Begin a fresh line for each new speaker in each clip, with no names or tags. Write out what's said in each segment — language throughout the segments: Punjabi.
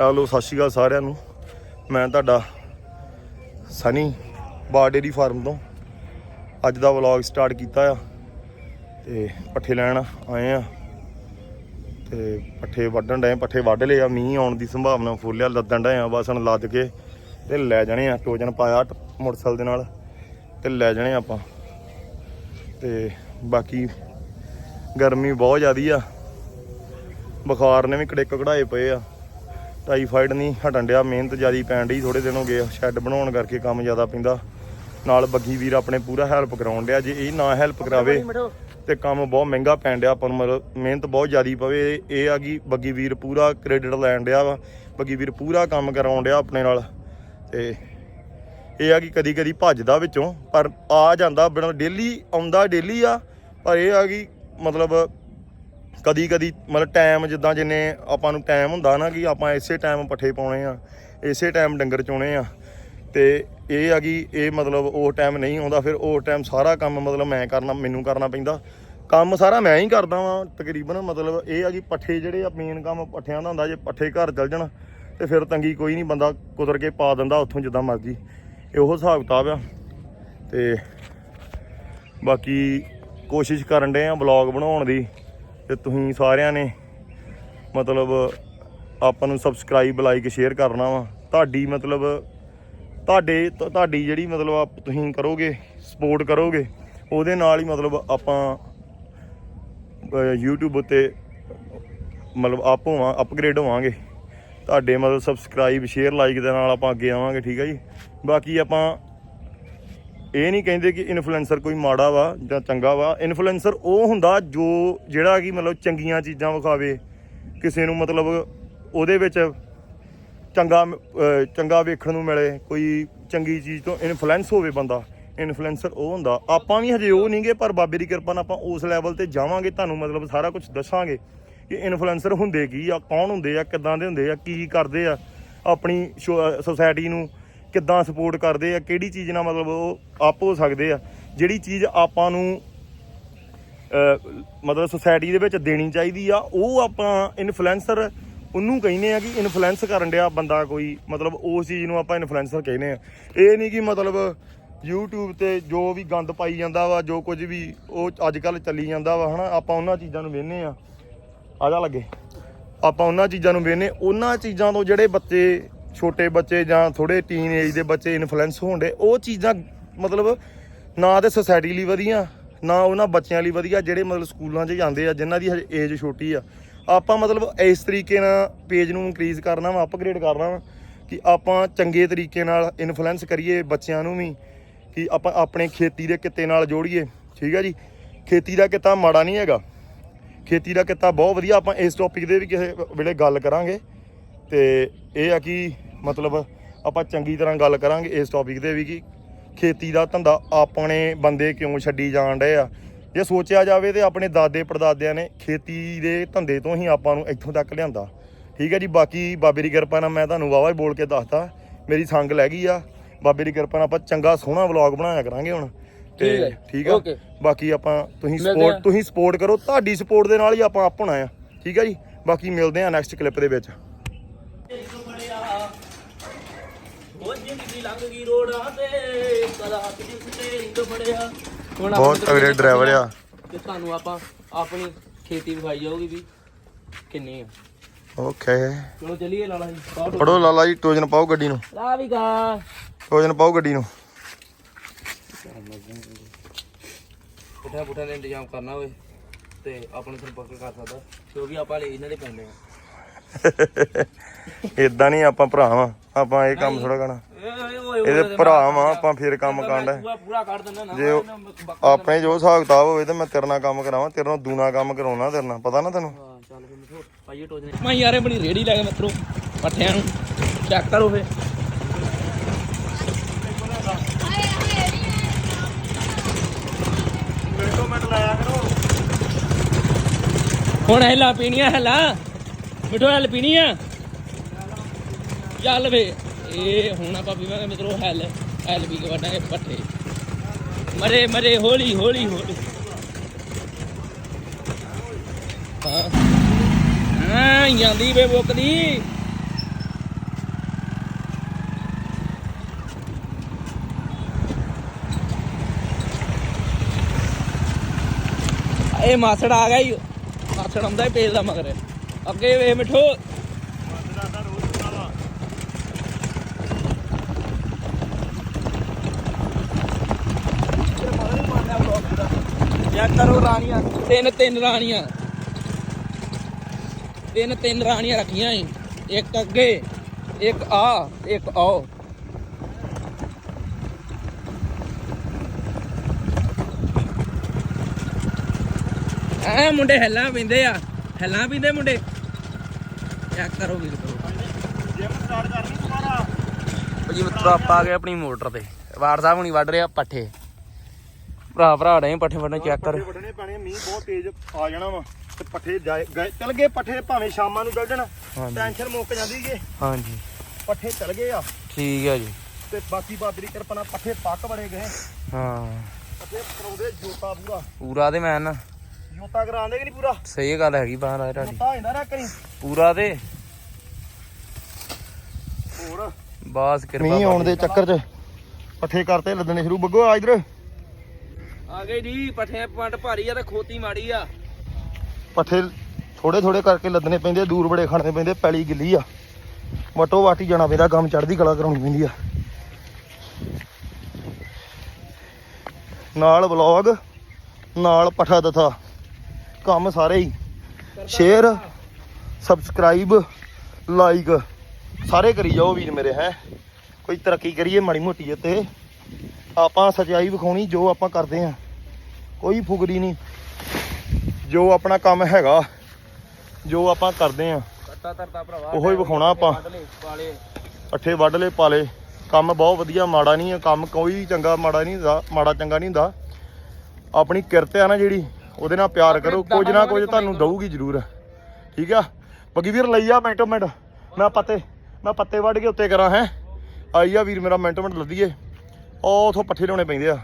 ਹੈਲੋ, ਸਤਿ ਸ਼੍ਰੀ ਅਕਾਲ ਸਾਰਿਆਂ ਨੂੰ। ਮੈਂ ਤੁਹਾਡਾ ਸਨੀ ਬਾਰਡੇਰੀ ਫਾਰਮ ਤੋਂ। ਅੱਜ ਦਾ ਵਲੌਗ ਸਟਾਰਟ ਕੀਤਾ ਆ ਤੇ ਪੱਠੇ ਲੈਣ ਆਏ ਆ। ਤੇ ਪੱਠੇ ਵੱਢਣ ਡਏ ਪੱਠੇ ਵੱਢ ਲਏ ਆ। ਮੀਂਹ ਆਉਣ ਦੀ ਸੰਭਾਵਨਾ ਫੁੱਲ ਆ, ਲੱਦਣ ਡਏ ਆ। ਬਸ ਹੁਣ ਲੱਦ ਕੇ ਤੇ ਲੈ ਜਾਣੇ ਆ। ਟੋਜਨ ਪਾਇਆ ਟ- ਮੋਟਰਸਾਈਕਲ ਦੇ ਨਾਲ ਤੇ ਲੈ ਜਾਣੇ ਆਪਾਂ। ਤੇ ਬਾਕੀ ਗਰਮੀ ਬਹੁਤ ਜ਼ਿਆਦੀ ਆ। ਬੁਖਾਰ ਨੇ ਵੀ ਕੜਿੱਕ ਕਢਾਏ ਪਏ ਆ। ਟਾਈਫਾਈਡ ਨਹੀਂ ਹਟਣ ਡਿਆ ਮਿਹਨਤ ਜ਼ਿਆਦੀ ਪੈਣ ਡਈ ਥੋੜੇ ਦਿਨ ਹੋ ਗਏ ਸ਼ੈੱਡ ਬਣਾਉਣ ਕਰਕੇ ਕੰਮ ਜ਼ਿਆਦਾ ਪੈਂਦਾ। ਨਾਲ ਬੱਗੀ ਵੀਰ ਆਪਣੇ ਪੂਰਾ ਹੈਲਪ ਕਰਾਉਣ ਡਿਆ ਜੇ ਇਹ ਨਾ ਹੈਲਪ ਕਰਾਵੇ ਤੇ ਕੰਮ ਬਹੁਤ ਮਹਿੰਗਾ ਪੈਣ ਡਿਆ ਆਪਾਂ ਨੂੰ ਮਤਲਬ ਮਿਹਨਤ ਬਹੁਤ ਜ਼ਿਆਦੀ ਪਵੇ। ਇਹ ਆ ਕਿ ਬੱਗੀ ਵੀਰ ਪੂਰਾ ਕ੍ਰੈਡਿਟ ਲੈਣ ਡਿਆ ਵਾ ਬੱਗੀ ਵੀਰ ਪੂਰਾ ਕੰਮ ਕਰਾਉਣ ਡਿਆ ਆਪਣੇ ਨਾਲ ਤੇ ਇਹ ਆ ਕਿ ਕਦੀ ਕਦੀ ਭੱਜਦਾ ਵਿੱਚੋਂ ਪਰ ਆ ਜਾਂਦਾ ਬੜਾ ਡੇਲੀ ਆਉਂਦਾ ਡੇਲੀ ਆ ਪਰ ਇਹ ਆ ਕਿ ਮਤਲਬ ਕਦੀ ਕਦੀ ਮਤਲਬ ਟਾਈਮ ਜਿੱਦਾਂ ਜਿੰਨੇ ਆਪਾਂ ਨੂੰ ਟਾਈਮ ਹੁੰਦਾ ਨਾ ਕਿ ਆਪਾਂ ਇਸੇ ਟਾਈਮ ਪੱਠੇ ਪਾਉਣੇ ਆ, ਇਸੇ ਟਾਈਮ ਡੰਗਰ ਚੋਣੇ ਆ, ਤੇ ਇਹ ਆ ਕਿ ਇਹ ਮਤਲਬ ਉਹ ਟਾਈਮ ਨਹੀਂ ਆਉਂਦਾ, ਫਿਰ ਉਹ ਟਾਈਮ ਸਾਰਾ ਕੰਮ ਮਤਲਬ ਮੈਂ ਕਰਨਾ, ਮੈਨੂੰ ਕਰਨਾ ਪੈਂਦਾ। ਕੰਮ ਸਾਰਾ ਮੈਂ ਹੀ ਕਰਦਾ ਵਾਂ, ਤਕਰੀਬਨ ਮਤਲਬ ਇਹ ਆ ਕਿ ਪੱਠੇ ਜਿਹੜੇ ਆ ਮੇਨ ਕੰਮ ਪੱਠਿਆਂ ਦਾ ਹੁੰਦਾ, ਜੇ ਪੱਠੇ ਘਰ ਚੱਲ ਜਾਣ, ਤੇ ਫਿਰ ਤੰਗੀ ਕੋਈ ਨਹੀਂ ਬੰਦਾ ਕੁਦਰ ਕੇ ਪਾ ਦਿੰਦਾ ਉੱਥੋਂ ਜਿੱਦਾਂ ਮਰਜ਼ੀ। ਇਹੋ ਹਿਸਾਬ ਕਿਤਾਬ ਆ। ਤੇ ਬਾਕੀ ਕੋਸ਼ਿਸ਼ ਕਰਨ ਦੇ ਆ ਬਲੌਗ ਬਣਾਉਣ ਦੀ। ਤੇ ਤੁਸੀਂ ਸਾਰਿਆਂ ਨੇ ਮਤਲਬ ਆਪਾਂ ਨੂੰ ਸਬਸਕ੍ਰਾਈਬ ਲਾਈਕ ਸ਼ੇਅਰ ਕਰਨਾ ਵਾ। ਤੁਹਾਡੀ ਮਤਲਬ ਤੁਹਾਡੇ ਤੁਹਾਡੀ ਜਿਹੜੀ ਮਤਲਬ ਆਪ- ਤੁਸੀਂ ਕਰੋਗੇ ਸਪੋਰਟ ਕਰੋਗੇ ਉਹਦੇ ਨਾਲ ਹੀ ਮਤਲਬ ਆਪਾਂ ਅਹ, YouTube ਉੱਤੇ ਮਤਲਬ ਆਪ ਹੋਵਾਂ ਅਪਗ੍ਰੇਡ ਹੋਵਾਂਗੇ। ਤੁਹਾਡੇ ਮਤਲਬ ਸਬਸਕ੍ਰਾਈਬ ਸ਼ੇਅਰ ਲਾਈਕ ਦੇ ਨਾਲ ਆਪਾਂ ਅੱਗੇ ਆਵਾਂਗੇ ਠੀਕ ਹੈ ਜੀ? ਬਾਕੀ ਆਪਾਂ ਇਹ ਨਹੀਂ ਕਹਿੰਦੇ ਕਿ ਇਨਫਲੂਐਂਸਰ ਕੋਈ ਮਾੜਾ ਵਾ ਜਾਂ ਚੰਗਾ ਵਾ। ਇਨਫਲੂਐਂਸਰ ਉਹ ਹੁੰਦਾ ਜੋ ਜਿਹੜਾ ਕਿ ਮਤਲਬ ਚੰਗੀਆਂ ਚੀਜ਼ਾਂ ਵਿਖਾਵੇ, ਕਿਸੇ ਨੂੰ ਮਤਲਬ ਉਹਦੇ ਵਿੱਚ ਚੰਗਾ ਚੰਗਾ ਵੇਖਣ ਨੂੰ ਮਿਲੇ, ਕੋਈ ਚੰਗੀ ਚੀਜ਼ ਤੋਂ ਇਨਫਲੂਐਂਸ ਹੋਵੇ ਬੰਦਾ। ਇਨਫਲੂਐਂਸਰ ਉਹ ਹੁੰਦਾ। ਆਪਾਂ ਵੀ ਹਜੇ ਉਹ ਨਹੀਂਗੇ ਪਰ ਬਾਬੇ ਦੀ ਕਿਰਪਾ ਨਾਲ ਆਪਾਂ ਉਸ ਲੈਵਲ ਤੇ ਜਾਵਾਂਗੇ, ਤੁਹਾਨੂੰ ਮਤਲਬ ਸਾਰਾ ਕੁਝ ਦੱਸਾਂਗੇ ਕਿ ਇਨਫਲੂਐਂਸਰ ਹੁੰਦੇ ਕੀ ਆ, ਕੌਣ ਹੁੰਦੇ ਆ, ਕਿੱਦਾਂ ਦੇ ਹੁੰਦੇ ਆ, ਕੀ ਕਰਦੇ ਆ, ਆਪਣੀ ਸੋਸਾਇਟੀ ਨੂੰ ਕਿੱਦਾਂ ਸਪੋਰਟ ਕਰਦੇ ਆ, ਕਿਹੜੀ ਚੀਜ਼ ਨਾਲ ਮਤਲਬ ਉਹ ਆਪ ਹੋ ਸਕਦੇ ਆ, ਜਿਹੜੀ ਚੀਜ਼ ਆਪਾਂ ਨੂੰ ਮਤਲਬ ਸੋਸਾਇਟੀ ਦੇ ਵਿੱਚ ਦੇਣੀ ਚਾਹੀਦੀ ਆ, ਉਹ ਆਪਾਂ ਇਨਫਲੂਐਂਸਰ ਉਹਨੂੰ ਕਹਿੰਦੇ ਆ ਕਿ ਇਨਫਲੂਐਂਸ ਕਰਨ ਡਿਆ ਬੰਦਾ ਕੋਈ, ਮਤਲਬ ਉਸ ਚੀਜ਼ ਨੂੰ ਆਪਾਂ ਇਨਫਲੂਐਂਸਰ ਕਹਿੰਦੇ ਆ। ਇਹ ਨਹੀਂ ਕਿ ਮਤਲਬ YouTube ਤੇ ਜੋ ਵੀ ਗੰਦ ਪਾਈ ਜਾਂਦਾ ਵਾ, ਜੋ ਕੁਝ ਵੀ ਉਹ ਅੱਜ ਕੱਲ ਚੱਲੀ ਜਾਂਦਾ ਵਾ, ਹਨਾ, ਆਪਾਂ ਉਹਨਾਂ ਚੀਜ਼ਾਂ ਨੂੰ ਵੇਖਨੇ ਆ। ਆ ਜਾ ਲੱਗੇ। ਆਪਾਂ ਉਹਨਾਂ ਚੀਜ਼ਾਂ ਨੂੰ ਵੇਖਨੇ ਉਹਨਾਂ ਚੀਜ਼ਾਂ ਤੋਂ ਜਿਹੜੇ ਬੱਚੇ ਛੋਟੇ ਬੱਚੇ ਜਾਂ ਥੋੜੇ ਟੀਨ ਏਜ ਦੇ ਬੱਚੇ ਇਨਫਲੂਐਂਸ ਹੋਣਦੇ ਉਹ ਚੀਜ਼ਾਂ ਮਤਲਬ ਨਾ ਤੇ ਸੋਸਾਇਟੀ ਲਈ ਵਧੀਆ, ਨਾ ਉਹਨਾਂ ਬੱਚਿਆਂ ਲਈ ਵਧੀਆ ਜਿਹੜੇ ਮਤਲਬ ਸਕੂਲਾਂ 'ਚ ਜਾਂਦੇ ਆ, ਜਿਨ੍ਹਾਂ ਦੀ ਹਜੇ ਏਜ ਛੋਟੀ ਆ। ਆਪਾਂ ਮਤਲਬ ਇਸ ਤਰੀਕੇ ਨਾਲ ਪੇਜ ਨੂੰ ਇਨਕਰੀਜ਼ ਕਰਨਾ ਵਾ ਅਪਗ੍ਰੇਡ ਕਰਨਾ ਵਾ ਕਿ ਆਪਾਂ ਚੰਗੇ ਤਰੀਕੇ ਨਾਲ ਇਨਫਲੂਐਂਸ ਕਰੀਏ ਬੱਚਿਆਂ ਨੂੰ ਵੀ ਕਿ ਆਪਾਂ ਆਪਣੇ ਖੇਤੀ ਦੇ ਕਿੱਤੇ ਨਾਲ ਜੋੜੀਏ, ਠੀਕ ਆ ਜੀ? ਖੇਤੀ ਦਾ ਕਿੱਤਾ ਮਾੜਾ ਨਹੀਂ ਹੈਗਾ। ਖੇਤੀ ਦਾ ਕਿੱਤਾ ਬਹੁਤ ਵਧੀਆ, ਆਪਾਂ ਇਸ ਟੌਪਿਕ ਦੇ ਵੀ ਕਿਸੇ ਵੇਲੇ ਗੱਲ ਕਰਾਂਗੇ। ਤੇ ਇਹ ਆ ਕਿ ਮਤਲਬ ਆਪਾਂ ਚੰਗੀ ਤਰ੍ਹਾਂ ਗੱਲ ਕਰਾਂਗੇ ਇਸ ਟੌਪਿਕ ਦੇ ਵੀ ਕਿ ਖੇਤੀ ਦਾ ਧੰਦਾ ਆਪਣੇ ਬੰਦੇ ਕਿਉਂ ਛੱਡੀ ਜਾਣ ਡਏ ਆ। ਜੇ ਸੋਚਿਆ ਜਾਵੇ ਤੇ ਆਪਣੇ ਦਾਦੇ ਪੜਦਾਦਿਆਂ ਨੇ ਖੇਤੀ ਦੇ ਧੰਦੇ ਤੋਂ ਹੀ ਆਪਾਂ ਨੂੰ ਇੱਥੋਂ ਤੱਕ ਲਿਆਂਦਾ। ਠੀਕ ਹੈ ਜੀ ਬਾਕੀ ਬਾਬੇ ਦੀ ਕਿਰਪਾ ਨਾਲ ਮੈਂ ਤੁਹਾਨੂੰ ਵਾਵਾ ਹੀ ਬੋਲ ਕੇ ਦੱਸਤਾ ਮੇਰੀ ਸੰਗ ਲੈ ਗਈ ਆ। ਬਾਬੇ ਦੀ ਕਿਰਪਾ ਨਾਲ ਆਪਾਂ ਚੰਗਾ ਸੋਹਣਾ ਵਲੌਗ ਬਣਾਇਆ ਕਰਾਂਗੇ ਹੁਣ। ਤੇ
ਠੀਕ
ਆ. ਬਾਕੀ ਆਪਾਂ ਤੁਸੀਂ ਸਪੋਰਟ
ਆ।
ਤੁਸੀਂ ਸਪੋਰਟ ਕਰੋ ਤੁਹਾਡੀ ਸਪੋਰਟ ਦੇ ਨਾਲ ਹੀ ਆਪਾਂ ਅਪ ਹੋਣਾ ਆ। ਠੀਕ ਹੈ ਜੀ ਬਾਕੀ ਮਿਲਦੇ ਆ ਨੈਕਸਟ ਕਲਿੱਪ ਦੇ ਵਿੱਚ।
ਲੰਘ ਗਈ ਤੇ ਕਦਾ ਫੜਿਆ। ਹੁਣ
ਬਹੁਤ ਤਗੜੇ ਡਰਾਈਵਰ ਆ।
ਤੇ ਤੁਹਾਨੂੰ ਆਪਾਂ ਆਪਣੀ ਖੇਤੀ ਵਿਖਾਈ ਜਾਊਗੀ ਵੀ ਕਿੰਨੀ ਆ।
ਓਕੇ
ਚਲੋ ਚਲੀਏ ਲਾਲਾ ਜੀ
ਪੜੋ ਲਾਲਾ ਜੀ ਟੋਜਨ ਪਾਓ ਗੱਡੀ ਨੂੰ।
ਲਾ ਵੀ ਗਾ।
ਟੋਜਨ ਪਾਓ ਗੱਡੀ ਨੂੰ।
ਪੁੱਠਾ ਪੁੱਠਾ ਦਾ ਇੰਤਜ਼ਾਮ ਕਰਨਾ ਹੋਵੇ ਤੇ ਆਪਾਂ ਨੂੰ ਸੰਪਰਕ ਕਰ ਸਕਦਾ। ਕਿਉਂਕਿ ਆਪਾਂ ਲੈ ਇਹਨਾਂ ਦੇ ਪੈਂਦੇ ਆ।
ਇਦਾਂ ਨਹੀਂ ਆਪਾਂ ਭਰਾ ਵਾਂ ਆਪਾਂ ਇਹ ਕੰਮ ਥੋੜਾ ਕਰਨਾ। ਇਹਦੇ ਭਰਾ ਵਾਂ ਆਪਾਂ ਫੇਰ ਕੰਮ ਕਰਨਾ
ਪੂਰਾ ਪੂਰਾ ਕਰ ਦਿੰਦਾ ਨਾ
ਜੇ ਆਪਣੇ ਜੋ ਹਿਸਾਬ ਕਿਤਾਬ ਹੋਵੇ ਤੇ ਮੈਂ ਤੇਰੇ ਨਾਲ ਕੰਮ ਕਰਾਵਾਂ ਤੇਰੇ ਨਾਲ ਦੂਣਾ ਕੰਮ ਕਰਾਉਣਾ ਤੇਰੇ ਨਾਲ ਪਤਾ ਨਾ ਤੈਨੂੰ?
ਹਾਂ ਚੱਲ ਫਿਰ ਮਿੱਠੋ ਪਾਈਏ ਟੋਜਨੇ ਮੈਂ ਯਾਰੇ ਬਣੀ ਰੇੜੀ ਲੈ ਕੇ ਮਿੱਤਰੋ ਪੱਠਿਆਂ ਨੂੰ ਚੈੱਕ ਕਰੋ ਫੇ
ਮਿੰਟੋ ਮਿੰਟ ਲਾਇਆ ਕਰੋ
ਹੁਣ ਹੈਲਾ ਪੀਣੀਆਂ ਹੈਲਾ। ਮਿੱਠੋ ਹੈਲ ਪੀਣੀ ਆ? ਚੱਲ ਵੇ। ਇਹ ਹੁਣ ਆਪਾਂ ਮੈਂ ਮਿੱਤਰੋ ਹੈਲ ਹੈਲ ਪੀ ਕੇ ਵਟਾਂਗੇ ਪੱਠੇ। ਮਰੇ ਮਰੇ, ਹੌਲੀ ਹੌਲੀ ਹੌਲੀ। ਹਾਂ। ਜਾਂਦੀ ਵੇ ਬੁੱਕਦੀ ਇਹ ਮਾਸੜ ਆ ਗਿਆ ਹੀ ਮਾਸੜ ਆਉਂਦਾ ਹੀ ਪੇਜ ਦਾ ਮਗਰ। ਅੱਗੇ ਵੇ ਮਿੱਠੋ। ਚੈੱਕ ਕਰੋ ਰਾਣੀਆਂ। ਤਿੰਨ ਤਿੰਨ ਰਾਣੀਆਂ। ਤਿੰਨ ਤਿੰਨ ਰਾਣੀਆਂ ਰੱਖੀਆਂ ਏ ਇੱਕ ਅੱਗੇ ਇੱਕ ਆ ਇੱਕ ਆਓ ਐ ਮੁੰਡੇ ਹੱਲਾਂ ਪੀਂਦੇ ਆ। ਹੱਲਾਂ ਪੀਂਦੇ ਮੁੰਡੇ? ਚੈੱਕ ਕਰੋ ਵੀਰ ਕਰੋ
ਜਿਮ ਸਟਾਰਟ ਕਰਨੀ ਦੁਬਾਰਾ
ਜੀ ਮਿੱਤਰੋ ਆਪਾਂ ਆ ਗਏ ਆਪਣੀ ਮੋਟਰ ਤੇ। ਵਾਰ ਸਾਹਿਬ ਹੁਣੀ ਵੱਢ ਰਿਹਾ ਪੱਠੇ। ਭਰਾ ਭਰਾ ਡੇ ਪੱਠੇ ਵੱਢਣੇ ਚੈੱਕ ਕਰ।
ਪੱਠੇ ਵੱਢਣੇ ਪੈਣੇ ਮੀਂਹ ਬਹੁਤ ਤੇਜ਼ ਆ ਜਾਣਾ ਵਾ ਤੇ ਪੱਠੇ ਜਾਏ- ਗਏ ਚਲ ਗਏ ਪੱਠੇ ਭਾਵੇਂ ਸ਼ਾਮਾਂ ਨੂੰ ਚੱਲ ਜਾਣ।
ਹਾਂਜੀ।
ਟੈਨਸ਼ਨ ਮੁੱਕ ਜਾਂਦੀ ਗੇ
ਹਾਂਜੀ।
ਪੱਠੇ ਚਲ ਗਏ ਆ।
ਠੀਕ ਹੈ ਜੀ।
ਤੇ ਬਾਕੀ ਬਾਦਰੀ ਕਿਰਪਨਾ ਪੱਠੇ ਪੱਕ ਬੜੇ ਗਏ।
ਹਾਂ।
ਪੱਠੇ ਕਰਾਉਂਦੇ ਜੋਤਾ ਪੂਰਾ।
ਪੂਰਾ ਤੇ ਮੈਂ ਨਾ।
ਜੋਤਾ ਕਰਾਉਂਦੇ ਕਿ ਨਹੀਂ ਪੂਰਾ?
ਸਹੀ ਗੱਲ ਹੈਗੀ ਬਾਹਰ ਆ ਤੁਹਾਡੀ
ਜੋਤਾ ਹੁੰਦਾ ਨਾ ਕਰੀ।
ਪੂਰਾ ਤੇ।
ਹੋਰ?
ਬਾਸ ਕਿਰਪਾ
ਮੀਂਹ ਆਉਣ ਦੇ। ਚੱਕਰ 'ਚ ਪੱਠੇ ਕਰਤੇ ਲੱਦਣੇ ਸ਼ੁਰੂ। ਬੱਗੋ ਆ ਇਧਰ।
ਆ ਗਏ ਜੀ ਪੱਠੇ ਪੰਡ ਭਾਰੀ ਆ ਤੇ ਖੋਤੀ ਮਾੜੀ ਆ।
ਪੱਠੇ ਥੋੜੇ ਥੋੜੇ ਕਰਕੇ ਲੱਦਣੇ ਪੈਂਦੇ ਦੂਰ ਬੜੇ ਖੜਨੇ ਪੈਂਦੇ ਪੈਲੀ ਗਿੱਲੀ ਆ। ਵਟੋ ਵਾਟੀ ਜਾਣਾ ਪੈਂਦਾ ਕੰਮ ਚੜਦੀ ਕਲਾ ਕਰਾਉਣੀ ਪੈਂਦੀ ਆ। ਨਾਲ ਵਲੌਗ ਨਾਲ ਪਠਾ ਦਥਾ। ਕੰਮ ਸਾਰੇ ਹੀ। ਸ਼ੇਅਰ ਸਬਸਕ੍ਰਾਈਬ ਲਾਈਕ ਸਾਰੇ ਕਰੀ ਜਾਓ ਵੀਰ ਮੇਰੇ ਹੈ। ਕੋਈ ਤਰੱਕੀ ਕਰੀਏ ਮਾੜੀ ਮੋਟੀ ਤੇ ਆਪਾਂ ਸਚਾਈ ਵਿਖਾਉਣੀ ਜੋ ਆਪਾਂ ਕਰਦੇ ਆ ਕੋਈ ਫੁਗਰੀ ਨਹੀਂ। ਜੋ ਆਪਣਾ ਕੰਮ ਹੈਗਾ ਜੋ ਆਪਾਂ ਕਰਦੇ ਆ
ਕੱਟਾ ਤਰਤਾ ਭਰਾਵਾ
ਉਹੋ ਹੀ ਵਿਖਾਉਣਾ ਆਪਾਂ। ਪੱਠੇ ਵੱਢ ਲਏ ਪਾਲੇ ਕੰਮ ਬਹੁਤ ਵਧੀਆ ਮਾੜਾ ਨਹੀਂ ਹੈ। ਕੰਮ ਕੋਈ ਚੰਗਾ ਮਾੜਾ ਨਹੀਂ ਹੁੰਦਾ ਮਾੜਾ ਚੰਗਾ ਨਹੀਂ ਹੁੰਦਾ। ਆਪਣੀ ਕਿਰਤ ਆ ਨਾ ਜਿਹੜੀ ਉਹਦੇ ਨਾਲ ਪਿਆਰ ਕਰੋ। ਕੁਝ ਨਾ ਕੁਝ ਤੁਹਾਨੂੰ ਦਊਗੀ ਜ਼ਰੂਰ। ਠੀਕ ਆ? ਬੱਗੀ ਵੀਰ ਲਈ ਆ ਮਿੰਟੋ ਮਿੰਟ। ਮੈਂ ਪੱਤੇ ਮੈਂ ਪੱਤੇ ਵੱਢ ਕੇ ਉੱਤੇ ਕਰਾਂ ਹੈ। ਆਈ ਆ ਵੀਰ ਮੇਰਾ ਮਿੰਟੋ ਮਿੰਟ ਲੱਦੀਏ। ਉਹ ਉਥੋਂ ਪੱਠੇ ਲਿਆਉਣੇ ਪੈਂਦੇ ਆ।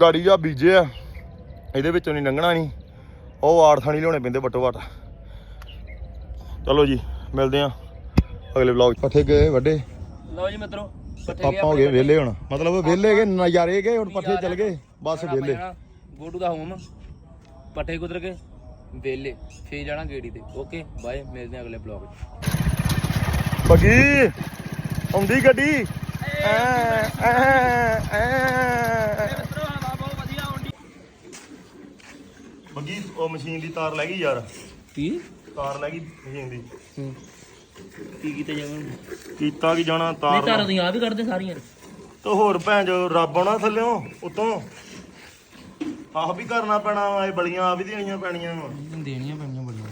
ਗਾੜੀ ਆ ਬੀਜੇ ਆ। ਇਹਦੇ ਵਿੱਚੋਂ ਨਹੀਂ ਲੰਘਣਾ ਨਹੀਂ। ਉਹ ਆੜ ਥਾਣੀ ਲਿਆਉਣੇ ਪੈਂਦੇ ਵੱਟੋ ਵੱਟ। ਚਲੋ ਜੀ ਮਿਲਦੇ ਆ ਅਗਲੇ ਵਲੌਗ ਪੱਠੇ ਗਏ ਵੱਡੇ।
ਲਓ ਜੀ ਮਿੱਤਰੋ ਪੱਠੇ
ਆਪਾਂ ਹੋ ਗਏ ਵਿਹਲੇ ਹੁਣ। ਮਤਲਬ ਵਿਹਲੇ ਗਏ ਨਜ਼ਾਰੇ ਗਏ ਹੁਣ ਪੱਠੇ ਚੱਲ ਗਏ। ਬਸ ਵਿਹਲੇ।
ਗੋਡੂ ਦਾ ਹੋਮ ਪੱਠੇ ਕੁਦਰ ਕੇ ਵੇਲੇ ਫੇਰ ਜਾਣਾ ਗੇੜੀ ਤੇ। ਓਕੇ ਬਾਏ ਮਿਲਦੇ ਹਾਂ ਅਗਲੇ ਬਲੌਗ 'ਚ।
ਬੱਗੀ ਆਉਂਦੀ ਗੱਡੀ? ਐ ਐ ਐ
ਮਿੱਤਰੋ ਹਵਾ ਬਹੁਤ ਵਧੀਆ ਆਉਂਦੀ
ਬੱਗੀ ਉਹ ਮਸ਼ੀਨ ਦੀ ਤਾਰ ਲੈ ਗਈ ਯਾਰ।
ਕੀ?
ਤਾਰ ਲੈ ਗਈ ਮਸ਼ੀਨ ਦੀ।
ਕੀ ਕੀਤੇ ਜਾਵਾਂ
ਕੀਤਾ ਕੀ ਜਾਣਾ
ਨਹੀਂ
ਤਾਰ
ਤਾਰਾਂ ਤੁਸੀਂ ਆ ਵੀ ਕੱਢਦੇ ਸਾਰੀਆਂ।
ਤੇ ਹੋਰ ਭੈਣ ਜੋ ਰੱਬ ਆਉਣਾ ਥੱਲਿਓ ਉਤੋਂ। ਆਹ ਵੀ ਕਰਨਾ ਪੈਣਾ ਵਾ ਇਹ ਬਲੀਆਂ ਆ ਵੀ ਦੇਣੀਆਂ ਪੈਣੀਆਂ ਵਾ।
ਦੇਣੀਆਂ ਪੈਣੀਆਂ ਬੜੀਆਂ।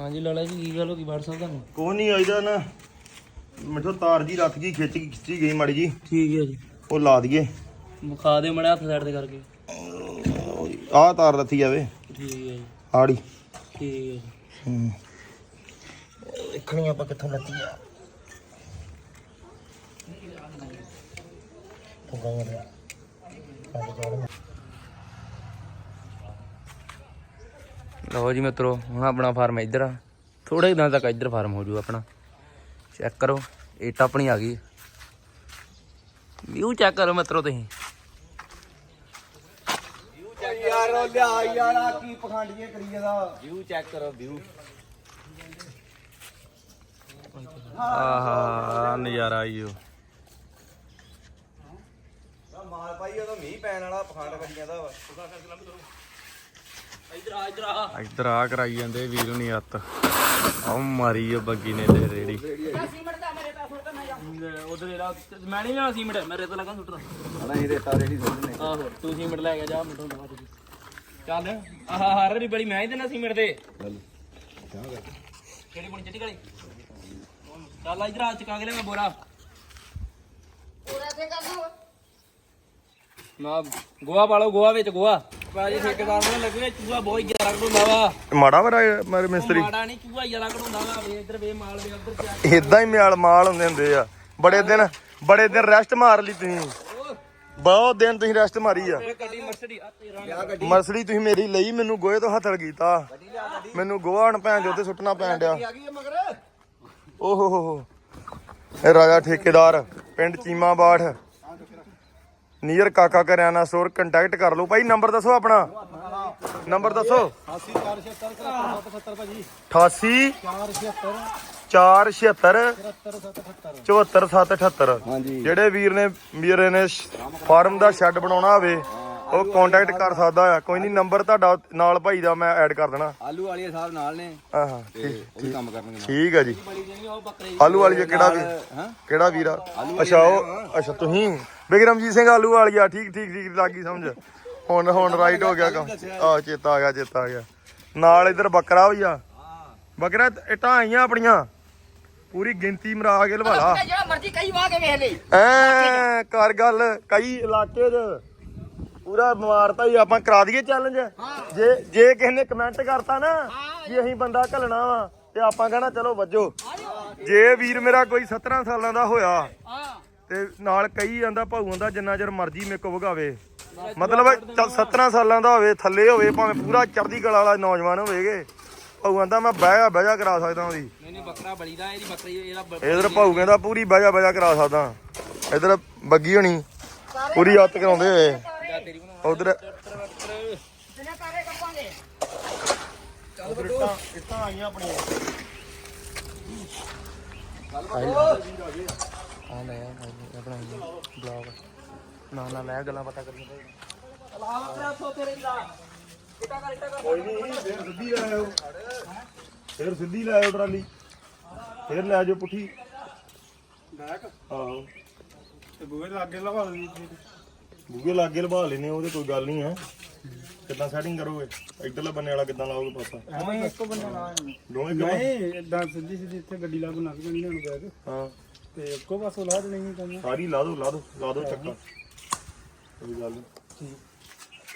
ਹਾਂਜੀ ਲਾਲਾ ਜੀ ਕੀ ਗੱਲ ਹੋ ਗਈ? WhatsApp ਤੁਹਾਨੂੰ?
ਕੋਈ ਨਹੀਂ ਆਈਦਾ ਨਾ। ਮਿੱਠੋ ਤਾਰ ਜੀ ਰੱਖ ਗਈ ਖਿੱਚ ਕੇ ਖਿੱਚੀ ਗਈ ਮਾੜੀ ਜੀ।
ਠੀਕ ਹੈ ਜੀ।
ਉਹ ਲਾ ਦਈਏ।
ਮੁਖਾ ਦੇ ਮੜਾ ਹੱਥ ਸਾਈਡ ਤੇ ਕਰਕੇ।
ਆਹ ਤਾਰ ਰੱਥੀ ਜਾਵੇ।
ਠੀਕ ਹੈ ਜੀ।
ਆੜੀ।
ਠੀਕ ਹੈ
ਹੂੰ। ਦੇਖਣੀ ਆਪਾਂ ਕਿੱਥੋਂ ਲੱਤੀ ਆ
ਲਓ ਜੀ ਮਿੱਤਰੋ ਹੁਣ ਆਪਣਾ ਫਾਰਮ ਇੱਧਰ ਆ। ਥੋੜੇ ਦਿਨਾਂ ਤੱਕ ਇੱਧਰ ਫਾਰਮ ਹੋ ਜੂ ਆਪਣਾ। ਚੈੱਕ ਕਰੋ ਏਟ ਆਪਣੀ ਆ ਗਈ। ਵਿਊ ਚੈੱਕ ਕਰੋ ਮਿੱਤਰੋ ਤੁਸੀਂ।
ਯਾਰ ਲਿਆ ਯਾਰ ਕੀ ਪਖੰਡੀਆਂ ਕਰੀ ਜਾਂਦਾ।
ਵਿਊ ਚੈੱਕ ਕਰੋ ਵਿਊ ਆਹਾ ਨਜ਼ਾਰਾ ਆਈਓ
ਮਾਲ ਪਾਈ ਉਹਦਾ ਮੀਂਹ ਪੈਣ ਵਾਲਾ ਪਖੰਡ ਕਰੀ ਜਾਂਦਾ ਵਾ।
ਇੱਧਰ ਆ ਇੱਧਰ ਆ।
ਇੱਧਰ ਆ ਕਰਾਈ ਜਾਂਦੇ ਵੀਰ ਨਹੀਂ ਅੱਤ ਆਹ ਮਾਰੀ ਆ ਬੱਗੀ ਨੇ ਤੇ ਰੇੜੀ।
ਉਧਰ ਇਹਦਾ ਮੈਂ ਨਹੀਂ ਜਾਣਾ ਸੀਮਿੰਟ ਮੈਂ ਰੇਤ ਲਗਾ ਸੁੱਟਦਾ।
ਨਹੀਂ ਦੇਤਾ ਰੇੜੀ ਸੁਣਨੇ
ਆਹੋ ਤੂੰ ਸੀਮਿੰਟ ਲੈ ਕੇ ਜਾ ਮਿੰਟੋਂ ਬਾਅਦ ਚੱਲ ਆਹ ਹਰ ਦੀ ਬੜੀ ਮੈਂ ਹੀ ਦੇਣਾ ਸੀਮਿੰਟ ਦੇ ਕਿਹੜੀ ਬਣੀ ਚਿੱਟੀ ਕਾਲੀ ਚੱਲ ਇੱਧਰ ਆ ਚਕਾ ਕੇ ਲੈ ਮੈਂ ਬੋਰਾ। ਨਾ ਗੋਆ ਪਾਲੋ ਗੋਆ ਵਿੱਚ ਗੋਆ। ਭਾਜੀ ਠੇਕੇਦਾਰ ਨੂੰ ਲੱਗੇ ਚੂਹਾ ਬਹੁਤ ਜ਼ਿਆਦਾ ਕਢਾਉਂਦਾ ਵਾ।
ਮਾੜਾ ਮੇਰਾ ਮੇਰੇ ਮਿਸਤਰੀ।
ਮਾੜਾ ਨਹੀਂ ਚੂਹਾ ਜ਼ਿਆਦਾ ਕਢਾਉਂਦਾ ਵਾ। ਵੇ ਇੱਧਰ ਵੇ ਮਾਲ ਵੇ ਉੱਧਰ ਜਾ
ਇਦਾਂ ਹੀ ਮਿਆਲ ਮਾਲ ਹੁੰਦੇ ਹੁੰਦੇ ਆ। ਬੜੇ ਦਿਨ ਬੜੇ ਦਿਨ ਰੈਸਟ ਮਾਰ ਲਈ ਤੁਸੀਂ। ਬਹੁਤ ਦਿਨ ਤੁਸੀਂ ਰੈਸਟ ਮਾਰੀ ਆ।
ਗੱਡੀ ਮਰਸਡੀ ਆ ਤੇਰਾ
ਮਰਸੜੀ ਤੁਸੀਂ ਮੇਰੀ ਲਈ ਮੈਨੂੰ ਗੋਹੇ ਤੋਂ ਹੱਥੜ ਕੀਤਾ। ਮੈਨੂੰ ਗੋਹਾ ਹਣ ਭੈਣ ਜੋ ਤੇ ਸੁੱਟਣਾ ਪੈਣ ਡਿਆ। ਓਹੋ ਹੋ ਹੋ ਇਹ ਰਾਜਾ ਠੇਕੇਦਾਰ ਪਿੰਡ ਚੀਮਾ ਬਾਠ ਨੀਅਰ ਕਾਕਾ ਕਰਿਆਨਾ ਸਟੋਰ ਕੰਟੈਕਟ ਕਰ ਲਓ। ਭਾਈ ਨੰਬਰ ਦੱਸੋ ਆਪਣਾ। ਨੰਬਰ ਦੱਸੋ। 88 476 74778
ਹਾਂਜੀ।
ਜਿਹੜੇ ਵੀਰ ਨੇ ਵੀਰੇ ਨੇ ਫਾਰਮ ਦਾ ਸ਼ੈੱਡ ਬਣਾਉਣਾ ਹੋਵੇ ਉਹ ਕੰਟੈਕਟ ਕਰ ਸਕਦਾ ਆ। ਕੋਈ ਨਹੀਂ ਨੰਬਰ ਤੁਹਾਡਾ ਨਾਲ ਭਾਈ ਦਾ ਮੈਂ ਐਡ ਕਰ ਦੇਣਾ।
ਆਲੂ ਵਾਲੀਏ ਸਾਹਿਬ ਨਾਲ ਨੇ।
ਆਹਾਂ
ਵੀ ਕੰਮ ਕਰਨਗੇ
ਠੀਕ ਹੈ ਜੀ। ਆਲੂ ਵਾਲੀ ਦਾ ਕਿਹੜਾ ਵੀ ਕਿਹੜਾ ਵੀਰ ਆ? ਅੱਛਾ ਉਹ ਅੱਛਾ ਤੁਸੀਂ? ਬਿਕਰਮਜੀਤ ਸਿੰਘ ਆਲੂ ਵਾਲੀਆ ਠੀਕ ਠੀਕ ਠੀਕ ਲੱਗੀ ਸਮਝ। ਹੁਣ ਹੁਣ ਰਾਈਟ ਹੋ ਗਿਆ ਕੰਮ। ਆ ਚੇਤਾ ਆ ਗਿਆ ਚੇਤਾ ਆ ਗਿਆ। ਨਾਲ ਇਧਰ ਬੱਕਰਾ ਵੀ ਆ। ਬੱਕਰਾ ਇਟਾਂ ਆਈਆਂ ਆਪਣੀਆਂ। ਪੂਰੀ ਗਿਣਤੀ ਮਰਾ ਕੇ ਲਵਾਲਾ
ਜਿਹੜਾ ਮਰਜ਼ੀ ਕਈ ਵਾਹ ਕੇ ਵੇਖ ਲਈ
ਐ ਕਰ ਗੱਲ ਕਈ ਇਲਾਕੇ 'ਚ ਪੂਰਾ ਮਾਰਤਾ ਹੀ ਆਪਾਂ ਕਰਾ ਦਈਏ ਚੈਲੰਜ ਜੇ ਜੇ ਕਿਸੇ ਨੇ ਕਮੈਂਟ ਕਰਤਾ ਨਾ ਕਿ ਅਸੀਂ ਬੰਦਾ ਘੱਲਣਾ ਵਾ ਤੇ ਆਪਾਂ ਕਹਣਾ ਚਲੋ ਵੱਜੋ। ਜੇ ਵੀਰ ਮੇਰਾ ਕੋਈ 17 ਸਾਲਾਂ ਦਾ ਹੋਇਆ ਤੇ ਨਾਲ ਕਈ ਜਾਂਦਾ ਭਾਊ ਆਂਦਾ ਜਿੰਨਾ ਚਿਰ ਮਰਜ਼ੀ ਮੇਰੇ ਕੋ ਵਗਾਵੇ। ਮਤਲਬ ਚੱਲ 17 ਸਾਲਾਂ ਦਾ ਹੋਵੇ ਥੱਲੇ ਹੋਵੇ ਭਾਵੇਂ ਪੂਰਾ ਚੜ੍ਹਦੀ ਕਲਾ ਵਾਲਾ ਨੌਜਵਾਨ ਹੋਵੇਗੇ। ਭਾਊ ਆਂਦਾ ਮੈਂ ਬਹਿਆ ਬਹਿਜਾ ਕਰਾ ਸਕਦਾ ਉਹਦੀ।
ਨਹੀਂ ਨਹੀਂ ਬੱਕਰਾ ਬਲੀਦਾ ਇਹਦੀ ਬੱਕਰੀ ਇਹਦਾ
ਇਧਰ ਭਾਊ ਕਹਿੰਦਾ ਪੂਰੀ ਬਹਿਜਾ ਬਹਿਜਾ ਕਰਾ ਸਕਦਾ। ਇਧਰ ਬੱਗੀ ਹੋਣੀ ਪੂਰੀ ਹੱਤ ਕਰਾਉਂਦੇ ਹੋਏ। ਉਧਰ
ਜਿੰਨੇ ਕਾਰੇ ਕੱਪਾਂਗੇ
ਉਧਰ ਇੱਟਾਂ ਆਈਆਂ ਆਪਣੀਆਂ
ਆ ਲੈ ਆਪਣਾ ਬਲੌਗ ਨਾ ਨਾ ਲੈ ਗੱਲਾਂ ਪਤਾ ਕਰੀਏ
ਕੋਈ ਨਹੀਂ ਫੇਰ ਸਿੱਧੀ ਲੈ ਆਓ ਫੇਰ ਸਿੱਧੀ ਲੈ ਆਓ ਟਰਾਲੀ। ਫੇਰ ਲੈ ਜਾਓ ਪੁੱਠੀ। ਬੈਕ? ਆਹੋ। ਤੇ ਬੂਹੇ ਲਾਗੇ ਲਵਾ ਲਈ ਬੂਹੇ ਲਾਗੇ ਲਵਾ ਲੈਨੇ ਉਹਦੇ ਕੋਈ ਗੱਲ ਨਹੀਂ ਹੈ। ਕਿੱਦਾਂ ਸੈਟਿੰਗ ਕਰੋਗੇ? ਇਧਰਲੇ ਬੰਨੇ ਵਾਲਾ ਕਿੱਦਾਂ ਲਾਓਗੇ ਪਾਸਾ?
ਐਵੇਂ ਇੱਕੋ ਬੰਦਾ ਲਾ
ਦੋਵੇਂ ਇੱਕ ਪਾਸੇ?
ਨਹੀਂ ਇਦਾਂ ਸਿੱਧੀ ਸਿੱਧੀ ਇੱਥੇ ਗੱਡੀ ਲਾ ਕੇ ਜਾਣੀ ਨਾ ਬੈਗ
ਹਾਂ।
ਤੇ ਇੱਕੋ ਪਾਸੋਂ ਲਾ ਦੇਣੀ ਨਹੀਂ ਕੰਮ
ਸਾਰੀ ਲਾ ਦੋ ਲਾ ਦੋ ਲਾ ਦੋ ਚੱਕਾ। ਕੋਈ ਗੱਲ ਨਹੀਂ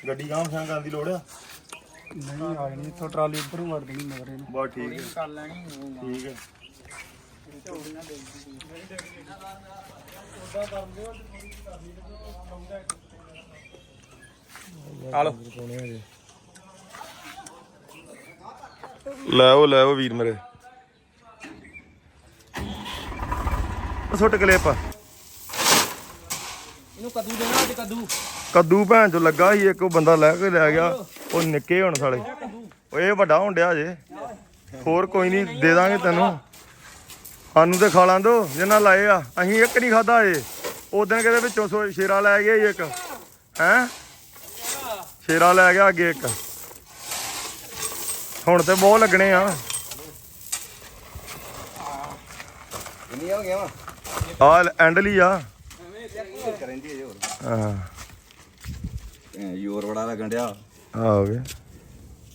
ਗੱਡੀ ਗਾਂਵ ਸ਼ਾਂ ਕਰਨ ਦੀ ਲੋੜ ਆ?
ਨਹੀਂ ਆ ਜਾਣੀ ਇੱਥੋਂ ਟਰਾਲੀ ਉੱਪਰ ਵੜ ਦੇਣੀ ਮਗਰ ਇਹਨੂੰ।
ਬਸ ਠੀਕ ਹੈ।
ਕਰ ਲੈਣੀ
ਠੀਕ ਹੈ।
ਆਲੋ
ਲੈ ਉਹ ਲੈ ਉਹ ਵੀਰ ਮੇਰੇ। ਸੁੱਟ ਕਲਿੱਪ।
ਇਹਨੂੰ ਕੱਦੂ ਦੇਣਾ ਤੇ ਕੱਦੂ।
ਕੱਦੂ ਭੈਣ ਚੋਂ ਲੱਗਾ ਸੀ ਇੱਕ ਉਹ ਬੰਦਾ ਲੈ ਕੇ ਲੈ ਗਿਆ। ਉਹ ਨਿੱਕੇ ਹੁਣ ਸਾਲੇ। ਉਹ ਇਹ ਵੱਡਾ ਹੋਣ ਡਿਆ ਜੇ। ਹੋਰ ਕੋਈ ਨਹੀਂ ਦੇ ਦਾਂਗੇ ਤੈਨੂੰ। ਸਾਨੂੰ ਤੇ ਖਾ ਲਾਂ ਦੋ ਜਿੰਨਾ ਲਾਏ ਆ। ਅਸੀਂ ਇੱਕ ਨਹੀਂ ਖਾਦਾ ਏ ਉਦੋਂ ਕਿਤੇ ਵਿੱਚੋਂ ਸੋ ਸ਼ੇਰਾ ਲੈ ਗਿਆ ਇੱਕ। ਹੈ? ਸ਼ੇਰਾ ਲੈ ਗਿਆ ਅੱਗੇ ਇੱਕ। ਹੁਣ ਤੇ ਬਹੁਤ ਲੱਗਣੇ ਆ।
ਕਿੰਨੀ ਹੋ ਗਿਆ ਵਾ?
ਆ ਐਂਡ ਲਈ ਆ।
ਕਰੰਦੀ ਜੇ ਹੋਰ
ਹਾਂ।
ਯੋਰ ਬੜਾ ਲੱਗਣ ਡਿਆ
ਆ ਹੋ ਗਿਆ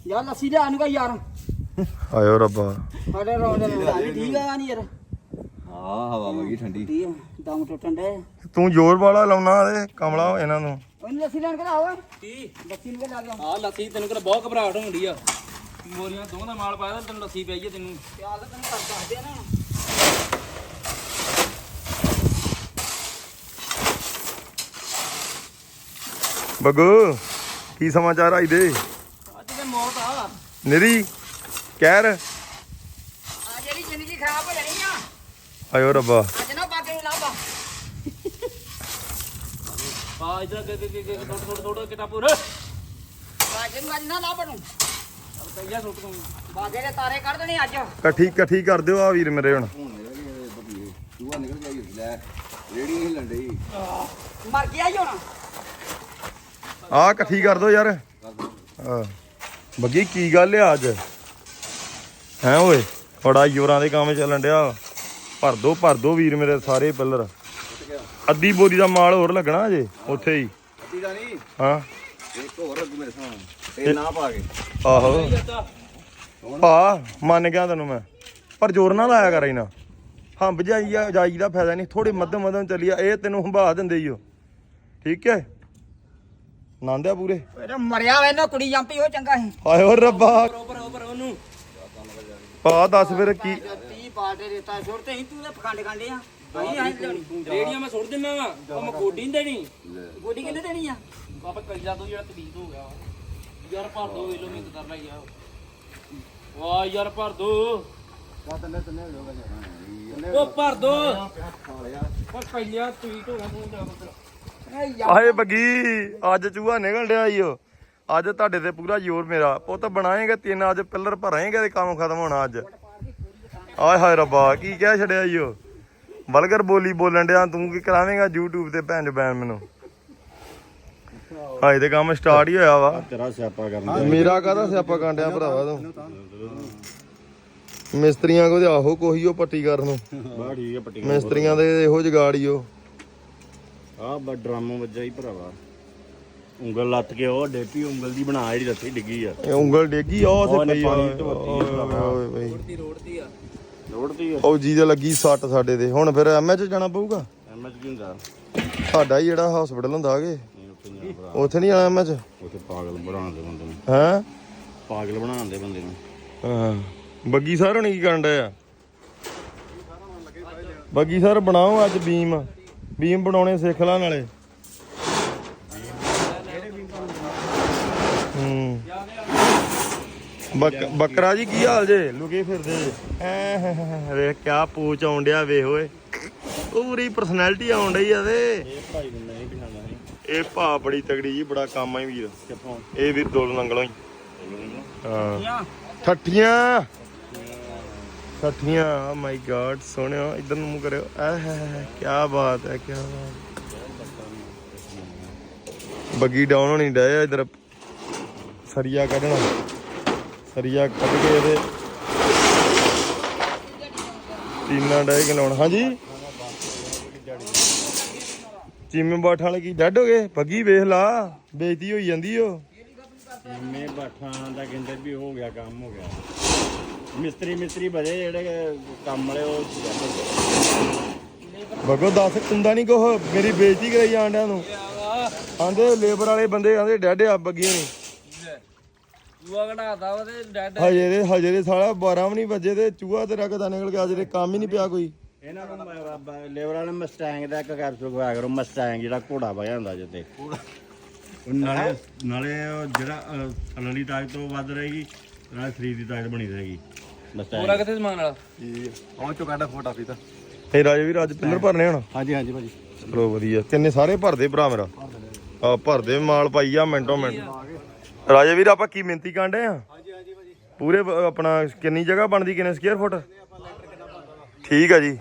ਯਾਰ ਲੱਸੀ ਲਿਆ ਨੂੰ ਯਾਰ।
ਆਇਓ ਰੱਬਾ।
ਸਾਡੇ ਰੋਡ ਦੇ ਨਾਲ ਠੀਕ ਆ ਨਹੀਂ ਯਾਰ।
ਆ ਹਵਾ ਵਗੀ ਠੰਡੀ।
ਠੀਕ ਆ, ਦਮ ਟੁੱਟਣ ਦੇ
ਤੂੰ ਜ਼ੋਰ ਵਾਲਾ ਲਾਉਣਾ ਤੇ ਕਮਲਾ ਇਹਨਾਂ ਨੂੰ।
ਉਹਨੂੰ ਲੱਸੀ ਲੈਣ ਕੇ ਆਓ ਕੀ? ਲੱਸੀ ਨੂੰ ਕੇ ਲਾ ਗਿਆ
ਆ ਲੱਸੀ ਤੈਨੂੰ ਕਿਹੜਾ ਬਹੁਤ ਘਬਰਾਹਟ ਹੁੰਦੀ ਆ। ਮੋਰੀਆਂ ਦੋ ਦਾ ਮਾਲ ਪਾਇਆ ਤੈਨੂੰ ਲੱਸੀ ਪਈ ਆ ਤੈਨੂੰ।
ਪਿਆਲ ਤਾਂ ਤੈਨੂੰ ਕਰ ਦੱਸਦੇ ਆ ਨਾ।
ਬੱਗੂ ਕੀ ਸਮਾਚਾਰ ਆਈ ਦੇ
ਅੱਜ ਤੇ ਮੌਤ ਆ।
ਨਿਰੀ ਕਹਿਰ?
ਆ ਜਿਹੜੀ ਜ਼ਿੰਦਗੀ ਖਰਾਬ ਹੋ ਜਾਣੀ ਆ।
ਆਇਓ ਰੱਬਾ।
ਅੱਜ ਨਾ ਬਾਗੇ ਨੂੰ ਲਾਵਾ
ਆ ਇਧਰ ਅੱਗੇ ਅੱਗੇ ਥੋੜਾ ਥੋੜਾ ਥੋੜਾ ਕਿਤਾ ਪੂਰ
ਬਾਗੇ ਨੂੰ ਅੱਜ ਨਾ ਲਾ ਬਣੂ
ਪਈਆ ਸੁੱਟ ਤੂੰ।
ਬਾਗੇ ਦੇ ਤਾਰੇ ਕੱਢ ਦੇਣੇ ਅੱਜ।
ਇਕੱਠੀ ਇਕੱਠੀ ਕਰ ਦਿਓ ਆ ਵੀਰ ਮੇਰੇ ਹੁਣ।
ਦੂਆ ਨਿਕਲ ਲੈ। ਰੇੜੀ ਨਹੀਂ ਹਿੱਲਣ ਡਈ
ਮਰ ਗਿਆ ਹੀ ਹੁਣ।
ਆ ਇਕੱਠੀ ਕਰ ਦਿਓ ਯਾਰ। ਆ ਬੱਗੀ ਕੀ ਗੱਲ ਆ ਅੱਜ? ਹੈ ਓਏ ਬੜਾ ਜ਼ੋਰਾਂ ਦੇ ਕੰਮ ਚੱਲਣ ਡਿਆ। ਭਰ ਦੋ ਭਰ ਦੋ ਵੀਰ ਮੇਰੇ ਸਾਰੇ ਪਿੱਲਰ। ਅੱਧੀ ਬੋਰੀ ਦਾ ਮਾਲ ਹੋਰ ਲੱਗਣਾ ਅਜੇ ਉੱਥੇ ਹੀ।
ਅੱਤੀ ਦਾ ਨਹੀਂ।
ਹਾਂ।
ਇੱਕ ਹੋਰ ਲੱਗੂ ਮੇਰੇ ਸਾਹਮਣੇ। ਇਹ ਨਾ ਪਾ ਕੇ।
ਆਹੋ। ਮੰਨ ਗਿਆ ਤੈਨੂੰ ਮੈਂ। ਪਰ ਜ਼ੋਰ ਨਾਲ ਲਾਇਆ ਕਰ ਇਹਨਾਂ ਹੰਬ ਜਾਈ ਜਾਈ ਦਾ ਫਾਇਦਾ ਨਹੀਂ। ਥੋੜੇ ਮੱਧਮ ਮੱਧਮ ਚੱਲੀ ਆ। ਇਹ ਤੈਨੂੰ ਹੰਬਾ ਦਿੰਦੇ ਈ ਓ। ਠੀਕ ਹੈ? ਨੰਦਿਆ ਪੂਰੇ।
ਇਹਦਾ ਮਰਿਆ ਵਾ ਇਹਨਾਂ ਕੁੜੀ ਜੰਪੀ ਉਹ ਚੰਗਾ ਸੀ।
ਹਾਏ ਓ ਰੱਬਾ।
ਉੱਪਰ ਉੱਪਰ ਉਹਨੂੰ
ਭਾ ਦੱਸ ਫਿਰ ਕੀ
30 ਬਾਲਟੇ ਰੇਤਾ ਛੋੜਤੇ ਸੀ ਤੂੰ ਤੇ ਪਖੰਡ ਕਾਂਡੇ ਆ। ਅਸੀਂ ਅਸੀਂ ਲੈਣੀ
ਰੇੜੀਆਂ ਮੈਂ ਸੁੱਟ ਦਿੰਨਾ ਵਾ। ਉਹ ਮੈਂ ਗੋਡੀ ਨਹੀਂ ਦੇਣੀ।
ਗੋਡੀ ਕਿੰਨੇ ਦੇਣੀ ਆ?
ਬਾਬਾ ਕਲਿਆ ਤੋਂ ਜਿਹੜਾ ਤਬੀਤ ਹੋ ਗਿਆ ਵਾ। ਯਾਰ ਭਰ ਦੋ ਵੇਲੋ ਮੈਂ ਕਰ ਲਈ ਆ। ਵਾਹ ਯਾਰ ਭਰ ਦੋ। ਉਹ ਭਰ ਦੋ। ਉਹ ਕਲਿਆ ਤਬੀਤ ਹੋ ਗਿਆ ਤੂੰ ਜਾ ਬੱਕਰਾ
ਆਏ ਬੱਗੀ ਅੱਜ ਚੂਹਾ ਨਿਕਲ ਡਿਆ ਈ ਓ। ਅੱਜ ਤੁਹਾਡੇ ਤੇ ਪੂਰਾ ਜ਼ੋਰ ਮੇਰਾ। ਪੁੱਤ ਬਣਾਏਗਾ ਤਿੰਨ ਅੱਜ ਪਿੱਲਰ ਭਰਾਏਗਾ ਤੇ ਕੰਮ ਖਤਮ ਹੋਣਾ ਅੱਜ। ਆਏ ਹਾਏ ਰੱਬਾ ਕੀ ਕਹਿ ਛੜਿਆ ਈ ਓ। ਬਲਗਰ ਬੋਲੀ ਬੋਲਣ ਡਿਆ ਤੂੰ ਕੀ ਕਰਾਵੇਂਗਾ YouTube ਤੇ ਭੈਣ ਬੈਨ ਮੈਨੂੰ? ਹਾਏ ਤੇ ਕੰਮ ਸਟਾਰਟ ਹੀ ਹੋਇਆ ਵਾ।
ਤੇਰਾ ਸਿਆਪਾ ਕਰਨਾ
ਮੇਰਾ ਕਾਹਦਾ ਸਿਆਪਾ ਕਾਂਡਿਆ ਭਰਾਵਾ ਤੂੰ? ਮਿਸਤਰੀਆਂ ਕੋ ਤੇ ਆਹੋ ਕੋਹੀ ਉਹ ਪੱਟੀ ਕਰਨ ਨੂੰ।
ਬਾ ਠੀਕ ਹੈ ਪੱਟੀ
ਮਿਸਤਰੀਆਂ ਦੇ ਇਹੋ ਜਗਾੜੀ ਉਹ
ਆ ਬਾ ਡਰਮ ਵੱਜਾ ਹੀ ਭਰਾਵਾ। ਉਂਗਲ ਲੱਤ ਕੇ ਉਹ ਡੇਪੀ ਉਂਗਲ ਦੀ ਬਣਾ ਜਿਹੜੀ ਰੱਥੀ ਡਿੱਗੀ ਆ।
ਇਹ ਉਂਗਲ ਡੇਗੀ ਆ
ਉਹ ਇਹਨੇ
ਪਈ ਆ।
ਪਾਣੀ ਧੋਤੀ ਆ ਭਰਾਵਾ।
ਓਏ ਓਏ
ਲੋੜਦੀ ਆ।
ਫੌਜੀ ਦੇ ਲੱਗੀ ਸੱਟ ਸਾਡੇ ਤੇ ਹੁਣ ਫਿਰ ਐਮਐਚ ਜਾਣਾ ਪਊਗਾ?
ਐਮਐਚ ਕੀ ਹੁੰਦਾ
ਸਾਡਾ ਹੀ ਜਿਹੜਾ ਹਸਪੀਟਲ ਹੁੰਦਾ ਆਗੇ।
ਨਹੀਂ ਉੱਥੇ ਨਹੀਂ ਭਰਾ।
ਉੱਥੇ ਨਹੀਂ ਆਇਆ ਐਮਐਚ
ਉੱਥੇ ਪਾਗਲ ਬਣਾਉਂਦੇ ਬੰਦੇ ਨੂੰ।
ਹੈ?
ਪਾਗਲ ਬਣਾਉਂਦੇ ਬੰਦੇ ਨੂੰ।
ਹਾਂ। ਬੱਗੀ ਸਰ ਹੁਣ ਕੀ ਕਰਨ ਡਏ ਆ? ਬੱਗੀ ਸਰ ਬਣਾਓ ਅੱਜ ਬੀਮ। ਬੀਮ ਬਣਾਉਣੇ ਸਿੱਖ ਲਾ ਨਾਲੇ ਹੂੰ ਬੱਕਰਾ ਜੀ ਕੀ ਹਾਲ ਜੇ? ਲੁਕੇ ਫਿਰਦੇ। ਐ ਵੇਖ ਕਿਆ ਪੂਛ ਆਉਣ ਡਿਆ ਵੇਖ ਓਏ। ਪੂਰੀ ਪਰਸਨੈਲਿਟੀ ਆਉਣ ਡਈ ਆ ਤੇ
ਇਹ ਭਾਈ ਨੂੰ ਨਹੀਂ ਪਛਾਣਦਾ
ਇਹ ਭਾ ਬੜੀ ਤਗੜੀ ਜੀ ਬੜਾ ਕੰਮ ਆ ਵੀਰ। ਇਹ ਵੀਰ ਦੋਲ ਨੰਗਲੋਂ ਹੀ। ਹਾਂ। ਠੱਠੀਆਂ। ਠੱਠੀਆਂ ਓ ਮਾਈ ਗॉड ਸੋਹਣਿਓ, ਇਧਰ ਨੂੰ ਮੂੰਹ ਕਰਿਓ ਆਹ ਕੀ ਬਾਤ ਹੈ ਕੀ ਬਾਤ। ਬੱਗੀ ਡਾਊਨ ਹੋਣੀ ਡਿਆ ਇਧਰ। ਸਰੀਆ ਕੱਢਣਾ। ਸਰੀਆ ਕੱਢ ਕੇ ਇਹਦੇ। ਟੀਨਾ ਡਾਇ ਲਾਉਣ। ਹਾਂਜੀ। ਚੀਮੇ ਬਾਠ ਵਾਲੇ ਕੀ ਡੈਡ ਹੋ ਗਏ? ਬੱਗੀ ਵੇਖ ਲਾ, ਬੇਇੱਜ਼ਤੀ ਹੋਈ ਜਾਂਦੀ ਓ।
ਮੈਂ ਬਾਠਾਂ ਦਾ ਕਹਿੰਦੇ ਵੀ ਹੋ ਗਿਆ, ਕੰਮ ਹੋ ਗਿਆ। ਮਿਸਤਰੀ ਮਿਸਤਰੀ ਬਜੇ ਜਿਹੜੇ ਕੰਮ ਵਾਲੇ ਉਹ
ਬਗੋ ਦੱਸ ਕੁੰਦਾ ਨਹੀਂ ਕੋਹ ਮੇਰੀ ਬੇਇੱਜ਼ਤੀ ਕਰਾਈ ਜਾਂਦਿਆਂ ਨੂੰ ਆਂਦੇ ਲੇਬਰ ਵਾਲੇ ਬੰਦੇ ਆਂਦੇ ਡੈਡ ਆ ਬੱਗੀਆਂ
ਚੂਹਾ ਉਹਦੇ ਡੈਡ
ਹਜੇ ਦੇ ਹਜੇ ਦੇ ਸਾਲਾ 12 ਵੀ ਨਹੀਂ ਵੱਜੇ ਤੇ ਚੂਹਾ ਤੇਰਾ ਕਦਾ ਨਿਕਲ ਗਿਆ ਅਜੇ ਤੇ ਕੰਮ ਹੀ ਨਹੀਂ ਪਿਆ ਕੋਈ।
ਇਹਨਾਂ ਨੂੰ ਲੇਬਰ ਵਾਲੇ ਮਸਟੈਂਗ ਦਾ ਇੱਕ ਕੈਪਸੂਲ ਖਵਾਇਆ ਕਰੋ ਮਸਟੈਂਗ ਜਿਹੜਾ ਘੋੜਾ ਪਾਇਆ ਹੁੰਦਾ ਜਿੱਤੇ ਨਾਲੇ ਨਾਲੇ ਉਹ ਜਿਹੜਾ ਅਲਲੀ ਤਾਕਤ ਤੋਂ ਵੱਧ ਰਹੇਗੀ ਨਾਲੇ ਸਰੀਰ ਦੀ ਤਾਕਤ ਬਣੀ ਰਹੇਗੀ।
ਪੂਰਾ ਕਿੱਥੇ ਸਮਾਨ ਵਾਲਾ?
ਆਹ ਚੋਂ ਕੱਢ ਫੋਟਾ ਫੀ ਤਾਂ।
ਰਾਜੇ ਵੀਰ ਅੱਜ ਪਿੰਦਰ ਭਰਨੇ ਹੁਣ?
ਹਾਂਜੀ ਹਾਂਜੀ ਭਾਜੀ।
ਚਲੋ ਵਧੀਆ। ਤਿੰਨੇ ਸਾਰੇ ਭਰਦੇ ਭਰਾ ਮੇਰਾ। ਆ। ਭਰਦੇ ਮਾਲ ਪਾਈ ਆ ਮਿੰਟੋ ਮਿੰਟ। ਰਾਜੇ ਵੀਰ ਆਪਾਂ ਕੀ ਮਿੰਤੀ ਕਾਂਡੇ ਆ?
ਹਾਂਜੀ ਹਾਂਜੀ ਭਾਜੀ।
ਪੂਰੇ ਆਪਣਾ ਕਿੰਨੀ ਜਗ੍ਹਾ ਬਣਦੀ ਕਿੰਨੇ ਸਕੁਅਰ ਫੁੱਟ ਠੀਕ ਆ ਜੀ।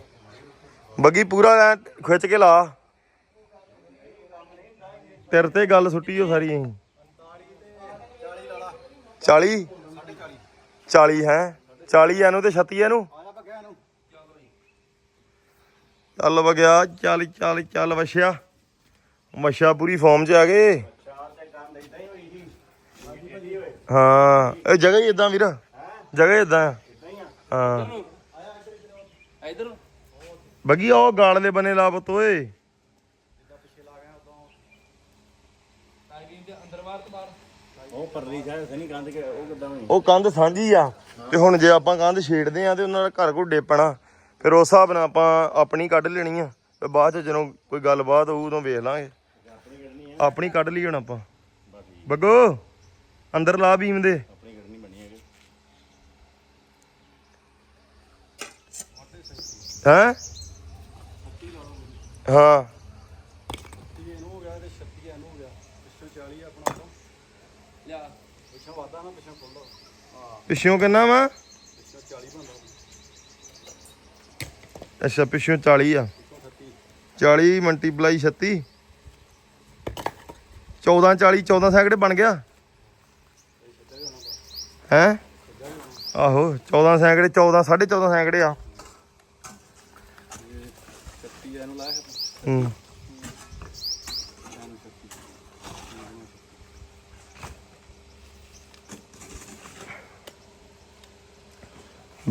ਬੱਗੀ ਪੂਰਾ ਖਿੱਚ ਕੇ ਲਾ। ਤੇਰੇ ਤੇ ਗੱਲ ਸੁੱਟੀ ਓ ਸਾਰੀ। ਅਸੀਂ 40 40 ਹੈ। 40 ਇਹਨੂੰ ਤੇ 36 ਇਹਨੂੰ
ਨੂੰ।
ਚੱਲ ਵਗਿਆ ਚੱਲ ਚੱਲ ਚੱਲ ਵਛਿਆ। ਵਛਾ ਪੂਰੀ ਫਾਰਮ 'ਚ ਆ ਗਏ। ਹਾਂ ਇਹ ਜਗ੍ਹਾ ਹੀ ਇਦਾਂ ਵੀਰ। ਜਗ੍ਹਾ ਹੀ ਇਦਾਂ ਹਾਂ।
ਇਧਰ।
ਬੱਗੀ ਉਹ ਗਾਲ ਦੇ ਬਨੇ ਲਾ ਪੁੱਤ ਓਏ।
ਉਹ ਪਰਲੀ ਕੰਧ ਕੇ ਉਹ ਕਿੱਦਾਂ ਹੋਈ?
ਉਹ ਕੰਧ ਸਾਂਝੀ ਆ ਤੇ ਹੁਣ ਜੇ ਆਪਾਂ ਕੰਧ ਛੇੜਦੇ ਆ ਤੇ ਉਹਨਾਂ ਦਾ ਘਰ ਕੋ ਡੇਪਣਾ ਫਿਰ ਉਸ ਹਿਸਾਬ ਨਾਲ ਆਪਾਂ ਆਪਣੀ ਕੱਢ ਲੈਣੀ ਆ ਤੇ ਬਾਅਦ ਚ ਜਦੋਂ ਕੋਈ ਗੱਲਬਾਤ ਹੋਊ ਉਦੋਂ ਵੇਖ ਲਾਂਗੇ। ਆਪਣੀ ਕੱਢ ਲਈ ਹੁਣ ਆਪਾਂ। ਬੱਗੋ ਅੰਦਰ ਲਾ ਬੀਮ ਦੇ।
ਆਪਣੀ ਬਣੀ
ਹਾਂ
ਇਹਨੂੰ ਹੋ ਗਿਆ ਤੇ 36 ਇਹਨੂੰ ਹੋ ਗਿਆ ਪਿੱਛੋਂ 40 ਆ ਆਪਣਾ ਉਦੋਂ
ਲਿਆ
ਪਿੱਛੋਂ ਵਾਦਾ ਨਾ ਪਿੱਛੋਂ ਖੋਲੋ
ਪਿੱਛੋਂ ਕਿੰਨਾ ਵਾ?
ਪਿੱਛੋਂ 40 ਬਣਦਾ
ਅੱਛਾ ਪਿੱਛੋਂ 40 ਆ। 40 ਮਲਟੀਪਲਾਈ 36 14 40 14 ਸੈਕਿੰਡ ਬਣ ਗਿਆ। ਹੈ? ਆਹੋ 14 ਸੈਕਿੰਡ 14 14.5 ਸੈਕਿੰਡ ਆ।
36 ਇਹਨੂੰ ਲਾਇਆ।
ਹੂੰ।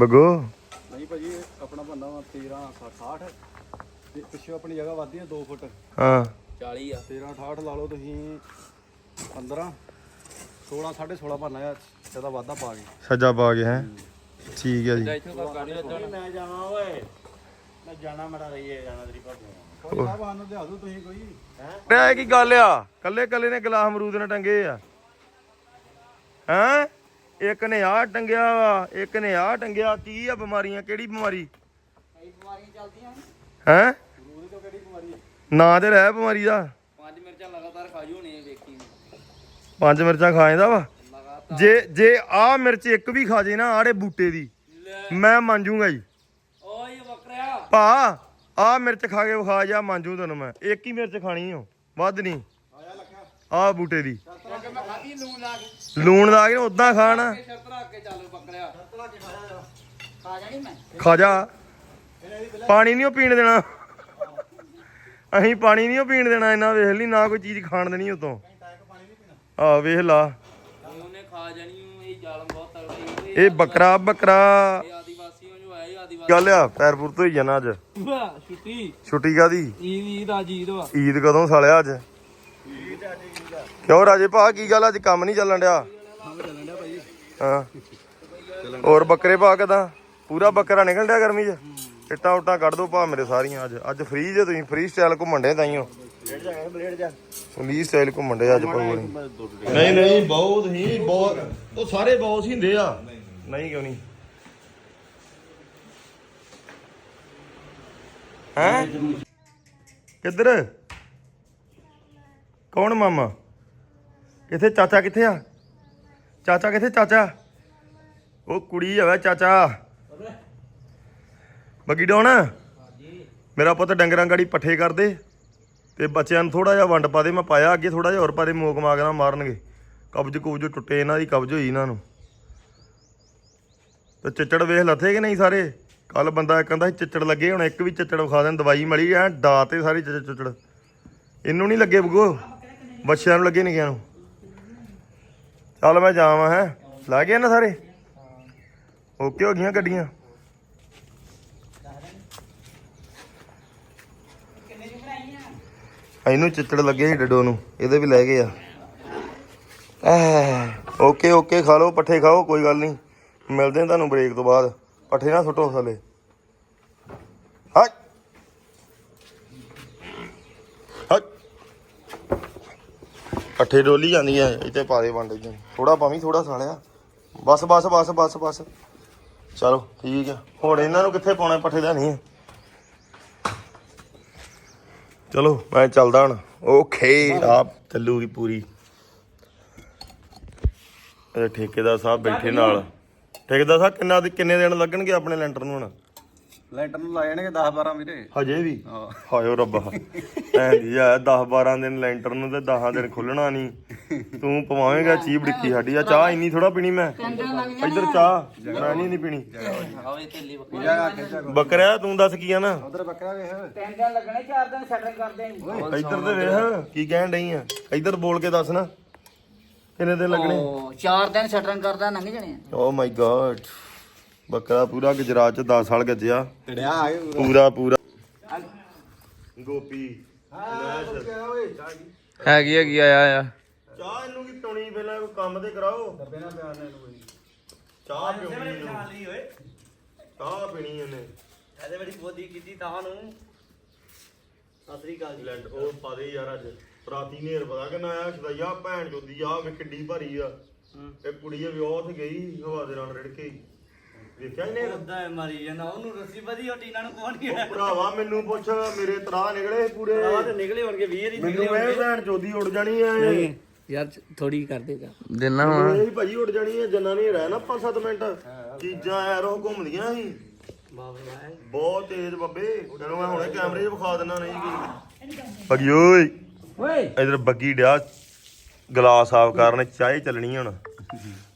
ਬਗੋ।
ਨਹੀਂ ਭਾਜੀ ਇਹ ਆਪਣਾ ਬੰਦਾ ਵਾ 13 60 ਤੇ ਪਿੱਛੋਂ ਆਪਣੀ ਜਗ੍ਹਾ ਵੱਧਦੀ ਆ 2 ਫੁੱਟ।
ਹਾਂ।
40 ਆ।
13 68 ਲਾ ਲਓ ਤੁਸੀਂ 15 16 16.5 ਭਰਨਾ ਆ ਇਹਦਾ ਵਾਧਾ ਪਾ ਕੇ।
ਸੱਜਾ ਪਾ ਕੇ ਹੈ? ਠੀਕ ਹੈ ਜੀ।
ਇੱਥੋਂ ਤੱਕ ਕੱਢ ਲਿਆ
ਮੈਂ ਜਾਵਾਂ ਓਏ। ਮੈਂ ਜਾਣਾ ਮੜਾ ਰਹੀਏ ਜਾਣਾ ਤੇਰੀ ਭਾਜੀ
ਕੋਈ ਸਾਹਿਬ ਆਨੂੰ ਦਿਆ ਦੋ ਤੁਸੀਂ ਕੋਈ।
ਇਹ ਕੀ ਗੱਲ ਆ? ਕੱਲੇ ਕੱਲੇ ਨੇ ਗਲਾਸ ਅਮਰੂਦ ਨਾਲ ਟੰਗੇ ਆ। ਹੈਂ? ਇੱਕ ਨੇ ਆ ਟੰਗਿਆ ਵਾ ਇੱਕ ਨੇ ਆ ਟੰਗਿਆ ਕੀ ਆ ਬਿਮਾਰੀਆਂ ਕਿਹੜੀ ਬਿਮਾਰੀ?
ਕਈ ਬਿਮਾਰੀਆਂ ਚੱਲਦੀਆਂ
ਹੈਂ? ਨਾਂ ਤੇ ਰਹਿ ਬਿਮਾਰੀ ਦਾ।
ਮਿਰਚਾਂ ਲਗਾਤਾਰ ਖਾ ਜੂ ਨੇ ਵੇਖੀ
ਪੰਜ ਮਿਰਚਾਂ ਖਾ ਜਾਂਦਾ ਵਾ? ਜੇ ਜੇ ਆ ਮਿਰਚ ਇੱਕ ਵੀ ਖਾ ਜੇ ਨਾ ਆੜੇ ਬੂਟੇ ਦੀ ਮੈਂ ਮੰਨ ਜੂਗਾ ਜੀ।
ਓਏ ਬੱਕਰਿਆ।
ਭਾ ਆ ਮਿਰਚ ਖਾ ਕੇ ਵਿਖਾ ਜਾ ਮੰਨ ਜੂ ਤੈਨੂੰ ਮੈਂ। ਇੱਕ ਹੀ ਮਿਰਚ ਖਾਣੀ ਓ ਵੱਧ ਨਹੀਂ। ਆ ਬੂਟੇ ਦੀ। ਲੂਣ ਲਾ ਕੇ। ਉਦਾਂ ਖਾਣਾ।
ਸ਼ਰਤ ਰੱਖ ਕੇ ਚੱਲ ਬੱਕਰਿਆ।
ਖਾ ਜਾਣੀ ਮੈਂ?
ਖਾ ਜਾ। ਪਾਣੀ ਨਹੀਂ ਉਹ ਪੀਣ ਦੇਣਾ। ਅਸੀਂ ਪਾਣੀ ਨਹੀਂ ਉਹ ਪੀਣ ਦੇਣਾ ਇਹਨਾਂ ਵੇਖ ਲਈ ਨਾ ਕੋਈ ਚੀਜ਼ ਖਾਣ ਦੇਣੀ ਉਤੋਂ। ਆ ਵੇਖ ਲਾ।
ਉਹਨੇ ਖਾ ਜਾਣੀ ਓ, ਇਹ ਜ਼ਾਲਮ ਬਹੁਤ ਤਗੜਾ ਈ।
ਇਹ ਬੱਕਰਾ ਬੱਕਰਾ।
ਇਹ ਆਦੀਵਾਸੀਆਂ ਜੋ ਆਏ ਆਦੀਵਾਸੀ।
ਗੱਲ ਆ ਪੈਰ ਪੁਰ ਧੋਈ ਜਾਣਾ ਅੱਜ।
ਵਾਹ ਛੁੱਟੀ।
ਛੁੱਟੀ ਕਾਦੀ
ਈਦ ਈਦ ਆ ਜੀਦ ਵਾ।
ਈਦ ਕਦੋਂ ਸਾਲਿਆ ਅੱਜ? ਕਿਉਂ ਰਾਜੇ ਭਾ ਕੀ ਗੱਲ ਅੱਜ ਕੰਮ ਨਹੀਂ ਚੱਲਣ ਡਿਆ। ਹਾਂ। ਹੋਰ ਬੱਕਰੇ ਭਾ ਕਦਾਂ? ਪੂਰਾ ਬੱਕਰਾ ਨਿਕਲ ਡਿਆ ਗਰਮੀ 'ਚ? ਇੱਟਾਂ ਉੱਟਾਂ ਕੱਢ ਦੋ ਭਾ ਮੇਰੇ ਸਾਰੀਆਂ ਅੱਜ। ਅੱਜ ਫ੍ਰੀ ਜੇ ਤੁਸੀਂ ਫ੍ਰੀ ਸਟਾਈਲ ਘੁੰਮਣ ਡੇ ਤਾਈਓ। ਫ੍ਰੀ ਸਟਾਈਲ ਘੁੰਮਣ ਡੇ ਅੱਜ ਨਹੀਂ ਨਹੀਂ ਨਹੀਂ ਬਹੁਤ ਹੀ ਬਹੁਤ। ਉਹ ਸਾਰੇ ਬੌਸ ਹੀ ਹੁੰਦੇ ਆ। ਨਹੀਂ ਕਿਉਂ ਨਹੀਂ? ਹੈ? ਕਿੱਧਰ? ਕੌਣ ਮਾਮਾ? ਇੱਥੇ ਚਾਚਾ ਕਿੱਥੇ ਆ? ਚਾਚਾ ਕਿੱਥੇ ਚਾਚਾ? ਉਹ ਕੁੜੀ ਆ ਵਾ ਚਾਚਾ। ਬੱਗੀ ਡਾਉਣ? ਮੇਰਾ ਪੁੱਤ ਡੰਗਰਾਂ ਗਾੜੀ ਪੱਠੇ ਕਰਦੇ। ਤੇ ਬੱਚਿਆਂ ਨੂੰ ਥੋੜਾ ਜਿਹਾ ਵੰਡ ਪਾ ਦੇ, ਮੈਂ ਪਾਇਆ ਅੱਗੇ ਥੋੜਾ ਜਿਹਾ, ਹੋਰ ਪਾ ਦੇ, ਮੋਕ ਮਾਗ ਮਾਰਨਗੇ। ਕਬਜ਼ ਕੁਬਜ਼ ਟੁੱਟੇ ਇਹਨਾਂ ਦੀ, ਕਬਜ਼ ਹੋਈ ਇਹਨਾਂ ਨੂੰ। ਤੇ ਚਿੱਚੜ ਵੇਖ ਲੱਥੇ ਕਿ ਨਹੀਂ ਸਾਰੇ? ਕੱਲ ਬੰਦਾ ਕਹਿੰਦਾ ਸੀ ਚਿੱਚੜ ਲੱਗੇ ਹੁਣ, ਇੱਕ ਵੀ ਚਿੱਚੜ ਵਿਖਾ ਦੇਣ, ਦਵਾਈ ਮਲੀ ਐ ਡਾ ਤੇ ਸਾਰੀ ਚਿੱਚੜ। ਚਿੱਚੜ ਇਹਨੂੰ ਨਹੀਂ ਲੱਗੇ ਬਗੋ। ਬੱਚਿਆਂ ਨੂੰ ਲੱਗੇ ਨਿੱਕਿਆਂ ਨੂੰ। ਚੱਲ ਮੈਂ ਜਾਵਾਂ, ਹੈ। ਲਾ ਗਏ ਨਾ ਸਾਰੇ? ਓਕੇ, ਹੋ ਗਈਆਂ ਗੱਡੀਆਂ। ਇਹਨੂੰ ਚਿੱਤੜ ਲੱਗੇ ਸੀ ਡੱਡੋ ਨੂੰ, ਇਹਦੇ ਵੀ ਲੈ ਗਏ ਆ। ਓਕੇ ਓਕੇ, ਖਾ ਲਓ, ਪੱਠੇ ਖਾਓ, ਕੋਈ ਗੱਲ ਨਹੀਂ। ਮਿਲਦੇ ਆ ਤੁਹਾਨੂੰ ਬ੍ਰੇਕ ਤੋਂ ਬਾਅਦ। ਪੱਠੇ ਨਾ ਸੁੱਟੋ ਥੱਲੇ ਹਾਂ ਪੱਠੇ ਡੋਲੀ ਜਾਂਦੀਆਂ, ਇੱਥੇ ਪਾ ਦੇ ਵੰਡ ਜੀ ਥੋੜਾ ਪਾਵੀਂ ਥੋੜਾ ਸਾਲਿਆ। ਬਸ ਬਸ ਬਸ ਬਸ ਬਸ। ਚਲੋ, ਠੀਕ ਆ। ਹੁਣ ਇਹਨਾਂ ਨੂੰ ਕਿੱਥੇ ਪਾਉਣਾ, ਪੱਠੇ ਦਾ ਨਹੀਂ ਚਲੋ, ਮੈਂ ਚੱਲਦਾ ਹੁਣ। ਓਕੇ, ਆਪ ਚੱਲੂਗੀ ਪੂਰੀ। ਇਹ ਠੇਕੇਦਾਰ ਸਾਹਿਬ ਬੈਠੇ ਨਾਲ। ਠੇਕੇਦਾਰ ਸਾਹਿਬ, ਕਿੰਨਾ ਕਿੰਨੇ ਦਿਨ ਲੱਗਣਗੇ ਆਪਣੇ ਲੈਂਟਰ ਨੂੰ ਹੁਣ?
ਲੈਂਟਰ ਨੂੰ ਲਾ ਜਾਣਗੇ 10 12 ਵੀਰੇ।
ਹਜੇ ਵੀ? ਹਾਇਓ ਰੱਬਾ ਐਂ ਜੀ ਆ 10 12 ਦਿਨ ਲੈਂਟਰ ਨੂੰ ਤੇ 10 ਦਿਨ ਖੁੱਲਣਾ ਨਹੀਂ ਤੂੰ ਪਵਾਵੇਂਗਾ ਚੀਪ ਡਿੱਕੀ ਸਾਡੀ ਆ ਚਾਹ ਇੰਨੀ ਥੋੜਾ ਪੀਣੀ ਮੈਂ। ਇੱਧਰ ਚਾਹ ਮੈਂ ਨਹੀਂ ਨਹੀਂ ਪੀਣੀ।
ਆਵੇ ਤੇਲੀ ਬੱਕਰੀ
ਜਾ ਖਿੱਚਾ
ਬੱਕਰਿਆ ਤੂੰ ਦੱਸ ਕੀ ਆ ਨਾ?
ਉਧਰ ਬੱਕਰਾ ਵੇਖ।
ਤਿੰਨ ਦਿਨ ਲੱਗਣੇ ਚਾਰ ਦਿਨ ਸੈਟਲ ਕਰਦੇ ਨੇ
ਇੱਧਰ ਤੇ ਵੇਖ ਕੀ ਕਹਿਣ ਡਈ ਆ। ਇੱਧਰ ਬੋਲ ਕੇ ਦੱਸ ਨਾ ਕਿੰਨੇ ਦਿਨ ਲੱਗਣੇ?
ਚਾਰ ਦਿਨ ਸੈਟਲ ਕਰਦਾ ਲੰਘ ਜਾਣੇ ਆ।
ਓ ਮਾਈ ਗॉड ਬੱਕਰਾ ਪੂਰਾ ਗੁਜਰਾਤ ਚ 10 ਸਾਲ ਗੱਜਿਆ।
ਟੜਿਆ ਆ
ਪੂਰਾ। ਪੂਰਾ ਗੋਪੀ।
ਹੈਗੀ ਹੈਗੀ ਆਇਆ ਆਇਆ
ਚਾਹ ਇਹਨੂੰ ਕੀ ਪਿਉਣੀ ਪਹਿਲਾਂ ਕੋਈ ਕੰਮ ਤੇ ਕਰਾਓ। ਚਾਹ ਪਿਉਣੀ ਇਹਨੂੰ। ਚਾਹ ਪੀਣੀ ਇਹਨੇ।
ਇਹਦੇ ਬੜੀ ਬੋਦੀ ਕੀਤੀ ਤਾਂ ਨੂੰ। ਸਤਿ ਸ੍ਰੀ ਅਕਾਲ ਜੀ।
ਲੈਂਡ ਉਹ ਪਾ ਦੇ ਯਾਰ ਅੱਜ। ਰਾਤੀ ਨੇਰ ਪਤਾ ਕਿ ਨਾ ਆਇਆ ਛਦਈਆ ਭੈਣ ਚੋਦੀ ਆ ਵੇ ਕਿੱਡੀ ਭਾਰੀ ਆ। ਇਹ ਕੁੜੀ ਵਿਆਹ ਤੇ ਗਈ ਹਵਾ ਦੇ ਨਾਲ ਰੜ ਕੇ ਦੇਖਿਆ ਇਹਨੇ
ਉਦਾਂ ਮਾਰੀ ਜਾਂਦਾ ਉਹਨੂੰ ਰੱਸੀ ਵਧੀ ਉਹ ਟੀਨਾ ਨੂੰ ਕੋਣ ਗਿਆ
ਭਰਾਵਾ ਮੈਨੂੰ ਪੁੱਛ ਮੇਰੇ ਤਰਾ ਨਿਕਲੇ ਪੂਰੇ।
ਆ ਤੇ ਨਿਕਲੇ ਹੋਣਗੇ 20 ਹੀ
ਮੈਨੂੰ ਇਹ ਭੈਣ ਚੋਦੀ ਉੱਡ ਜਾਣੀ ਆ ਇਹ।
ਯਾਰ ਥੋੜੀ ਕਰ ਦੇਗਾ
ਦਿਨਾ
ਮੈਨੂੰ ਇਹ ਭਾਜੀ ਉੱਡ ਜਾਣੀ ਆ ਜੰਨਾ ਨਹੀਂ ਰਹਿ ਨਾ 5-7 ਮਿੰਟ। ਚੀਜ਼ਾਂ ਐਰੋ ਘੁੰਮਦੀਆਂ ਸੀ। ਬਹੁਤ ਤੇਜ਼ ਬੱਬੇ। ਚਲੋ ਮੈਂ ਹੁਣੇ ਕੈਮਰੇ 'ਚ ਵਿਖਾ ਦਿੰਦਾ ਨਹੀਂ ਕੀ ਬੱਗੀ ਓਏ।
ਓਏ।
ਇਧਰ ਬੱਗੀ ਡਿਆ ਗਲਾਸ ਸਾਫ਼ ਕਰਨ ਚਾਹੇ ਚੱਲਣੀ ਹੁਣ।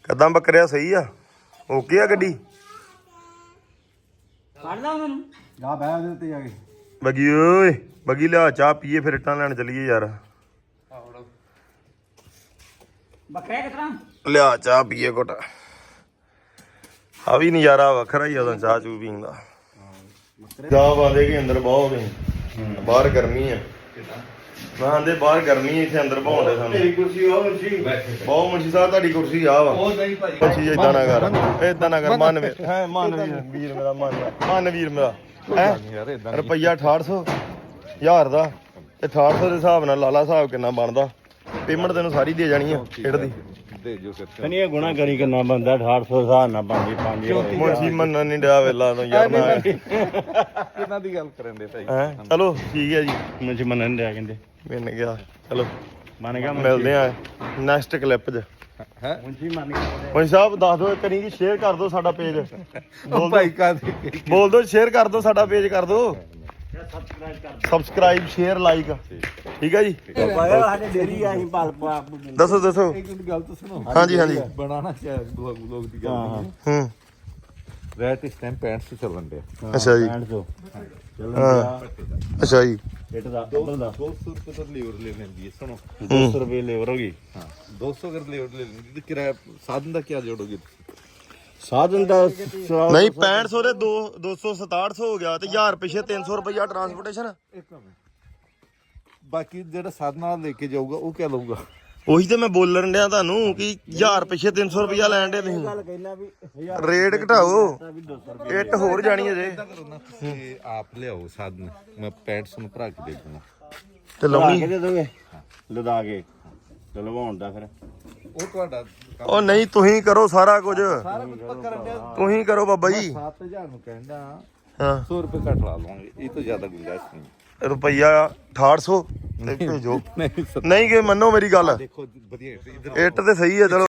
ਕਦਾਂ ਬੱਕਰਿਆ ਸਹੀ ਆ? ਓਕੇ ਆ ਗੱਡੀ?
ਕੱਢਦਾ ਉਹਨਾਂ ਨੂੰ।
ਜਾ ਬਹਿ ਉਹਦੇ ਉੱਤੇ ਜਾ ਕੇ।
ਬੱਗੀ ਓਏ ਬੱਗੀ ਲਿਆ ਚਾਹ ਪੀਏ ਫਿਰ ਇੱਟਾਂ ਲੈਣ ਚੱਲੀਏ ਯਾਰ।
ਬੱਕਰੇ ਕਿਤਰਾ
ਲਿਆ ਚਾਹ ਪੀਏ ਘੁੱਟ। ਆ ਵੀ ਨਜ਼ਾਰਾ ਵੱਖਰਾ ਹੀ ਆ ਉਹਦਾ ਚਾਹ ਚੂ ਪੀਣ ਦਾ। ਚਾਹ ਬਾਦੇ ਕੇ ਅੰਦਰ ਬਹੁਤ ਗਏ ਬਾਹਰ ਗਰਮੀ ਆ। ਮੈਂ ਆਂਦੇ ਬਾਹਰ ਗਰਮੀ ਇੱਥੇ ਅੰਦਰ ਬਹੁੰਦੇ ਸਾਨੂੰ। ਤੇਰੀ ਕੁਰਸੀ ਉਹ ਮੁੰਸ਼ੀ। ਬਹੁਤ ਮੁੰਸ਼ੀ ਸਾਹਿਬ ਤੁਹਾਡੀ ਕੁਰਸੀ ਆ ਵਾ। ਉਹ ਨਹੀਂ ਭਾਜੀ ਕੁਰਸੀ ਇਦਾਂ ਨਾ ਕਰ। ਇਦਾਂ ਨਾ ਕਰ ਮਨ ਵੀਰ ਹੈ ਮਨ ਵੀਰ ਮੇਰਾ ਮਨ ਮਨ ਵੀਰ ਮੇਰਾ ਹੈ? ਰੁਪਈਆ 6800 ਹਜ਼ਾਰ ਦਾ। ਤੇ 6800 ਦੇ ਹਿਸਾਬ ਨਾਲ ਲਾਲਾ ਹਿਸਾਬ ਕਿੰਨਾ ਬਣਦਾ। ਪੇਮੈਂਟ ਤੈਨੂੰ ਸਾਰੀ ਦੇ ਜਾਣੀ ਆ ਖੇਡ ਦੀ
ਜੋ ਕਰਤੇ
ਕਨੀ ਇਹ ਗੁਣਾ ਕਰੀ ਕਿੰਨਾ ਬੰਦਾ 800 ਹਿਸਾਬ ਨਾਲ ਪੰਜ ਪੰਜ
ਮੁੰਸ਼ੀ ਮੰਨਣ ਨਹੀਂ ਡਿਆ ਵੇਲਾ ਤੋਂ ਯਾਰ ਨਾ
ਕਿਹਨਾਂ ਦੀ ਗੱਲ ਕਰਨ ਦੇ ਭਾਈ?
ਹੈਂ? ਚਲੋ ਠੀਕ ਹੈ ਜੀ।
ਮੁੰਸ਼ੀ ਮੰਨਣ ਦਿਆ ਕਹਿੰਦੇ।
ਮਿਲ ਗਿਆ ਚਲੋ।
ਮੰਨ ਗਿਆ
ਮਿਲਦੇ ਆ ਨੈਕਸਟ ਕਲਿੱਪ 'ਚ।
ਮੁੰਸ਼ੀ ਮੰਨ ਗਿਆ।
ਮੁੰਸ਼ੀ ਸਾਹਿਬ ਦੱਸ ਦਿਓ ਕਰੀ ਕਿ ਸ਼ੇਅਰ ਕਰ ਦਿਓ ਸਾਡਾ ਪੇਜ
ਉਹ ਭਾਈ ਕਾਦੀ
ਬੋਲ ਦਿਓ ਸ਼ੇਅਰ ਕਰ ਦਿਓ ਸਾਡਾ ਪੇਜ ਕਰ ਦਿਓ। ਸਬਸਕ੍ਰਾਈਬ ਸ਼ੇਅਰ ਲਾਈਕ ਠੀਕ ਹੈ ਜੀ?
ਬਾਇਆ ਸਾਡੇ ਡੇਰੀ ਆਹੀ ਪਲ ਪਾ
ਦੱਸੋ ਦੱਸੋ।
ਇੱਕ ਗੱਲ ਤਾਂ ਸੁਣੋ।
ਹਾਂਜੀ ਹਾਂਜੀ।
ਬਣਾਣਾ ਦੁਆ ਲੋਕ ਦੀ ਗੱਲ
ਹਾਂ,
ਨਹੀਂ
ਹੂੰ।
ਰੈਟ ਇਸ ਟਾਈਮ 65 ਤੇ ਚੱਲਣ ਦੇ
ਅੱਛਾ ਜੀ।
6500 ਚੱਲੋ
ਹਾਂ। ਅੱਛਾ ਜੀ।
ਰੇਟ ਦਾ ਅੰਦਰ ਦਾ।
200 ਰੁਪਏ ਦਾ ਲੀਵਰ ਲੈ ਲੈਂਦੀ ਹੈ ਸੁਣੋ।
200 ਰੁਪਏ ਲੇਵਰ ਹੋ ਗਈ।
ਹਾਂ। 200 ਅਗਰ ਲੀਵਰ ਲੈ ਲੈਂਦੀ ਤੇ ਕਿਰਾਇਆ ਸਾਧਨ ਦਾ ਕੀ ਜੋੜੋਗੇ?
ਸਾਧਨ ਦਾ
ਨਹੀਂ 6500 ਦੇ 2 267 ਹੋ ਗਿਆ ਤੇ 1000 ਪਿਛੇ 300 ਰੁਪਇਆ ਟਰਾਂਸਪੋਰਟੇਸ਼ਨ
ਬਾਕੀ ਜਿਹੜਾ ਸਾਧਨ ਨਾਲ ਲੈ ਕੇ ਜਾਊਗਾ ਉਹ ਕਿਆ ਲਊਗਾ?
ਉਹੀ ਤੇ ਮੈਂ ਬੋਲਣ ਡਿਆ ਤੁਹਾਨੂੰ ਕਿ 1000 ਪਿਛੇ 300 ਰੁਪਇਆ ਲੈਣ ਦੇ ਤੁਸੀਂ।
ਕਹਿਣਾ ਵੀ
ਰੇਟ ਘਟਾਓ। ਇੱਟ ਹੋਰ ਜਾਣੀ ਹੈ ਜੇ।
ਆਪ ਲਿਆਓ ਸਾਧਨ। ਮੈਂ 6500 ਨੂੰ ਭਰਾ ਕੇ ਦੇ ਦੂੰਗਾ।
ਤੇ
ਲਵਾ
ਲਾਉਣੀ
ਲਦਾ ਕੇ। ਤੇ ਲਵਾਉਣ ਦਾ ਫਿਰ।
ਉਹ ਤੁਹਾਡਾ ਕੰਮ
ਉਹ ਨਹੀਂ ਤੁਸੀਂ ਕਰੋ ਸਾਰਾ ਕੁਝ।
ਸਾਰਾ ਕੁਝ ਪੱਕਾ ਕਰਨ ਦਿਆ?
ਤੁਸੀਂ ਕਰੋ ਬਾਬਾ ਜੀ।
7000 ਨੂੰ ਕਹਿੰਦਾ
ਹਾਂ।
100 ਰੁਪਏ ਘੱਟ ਲਾ ਲਵਾਂਗੇ ਇਹ ਤੋਂ ਜ਼ਿਆਦਾ ਗੁੰਜਾਇਸ਼ ਨਹੀਂ।
ਰੁਪਈਆ 6800 ਤੇ ਭੇਜੋ।
ਨਹੀਂ
ਕਿ ਮੰਨੋ ਮੇਰੀ ਗੱਲ।
ਦੇਖੋ ਵਧੀਆ
ਇੱਟ ਤੇ ਸਹੀ ਹੈ ਚਲੋ।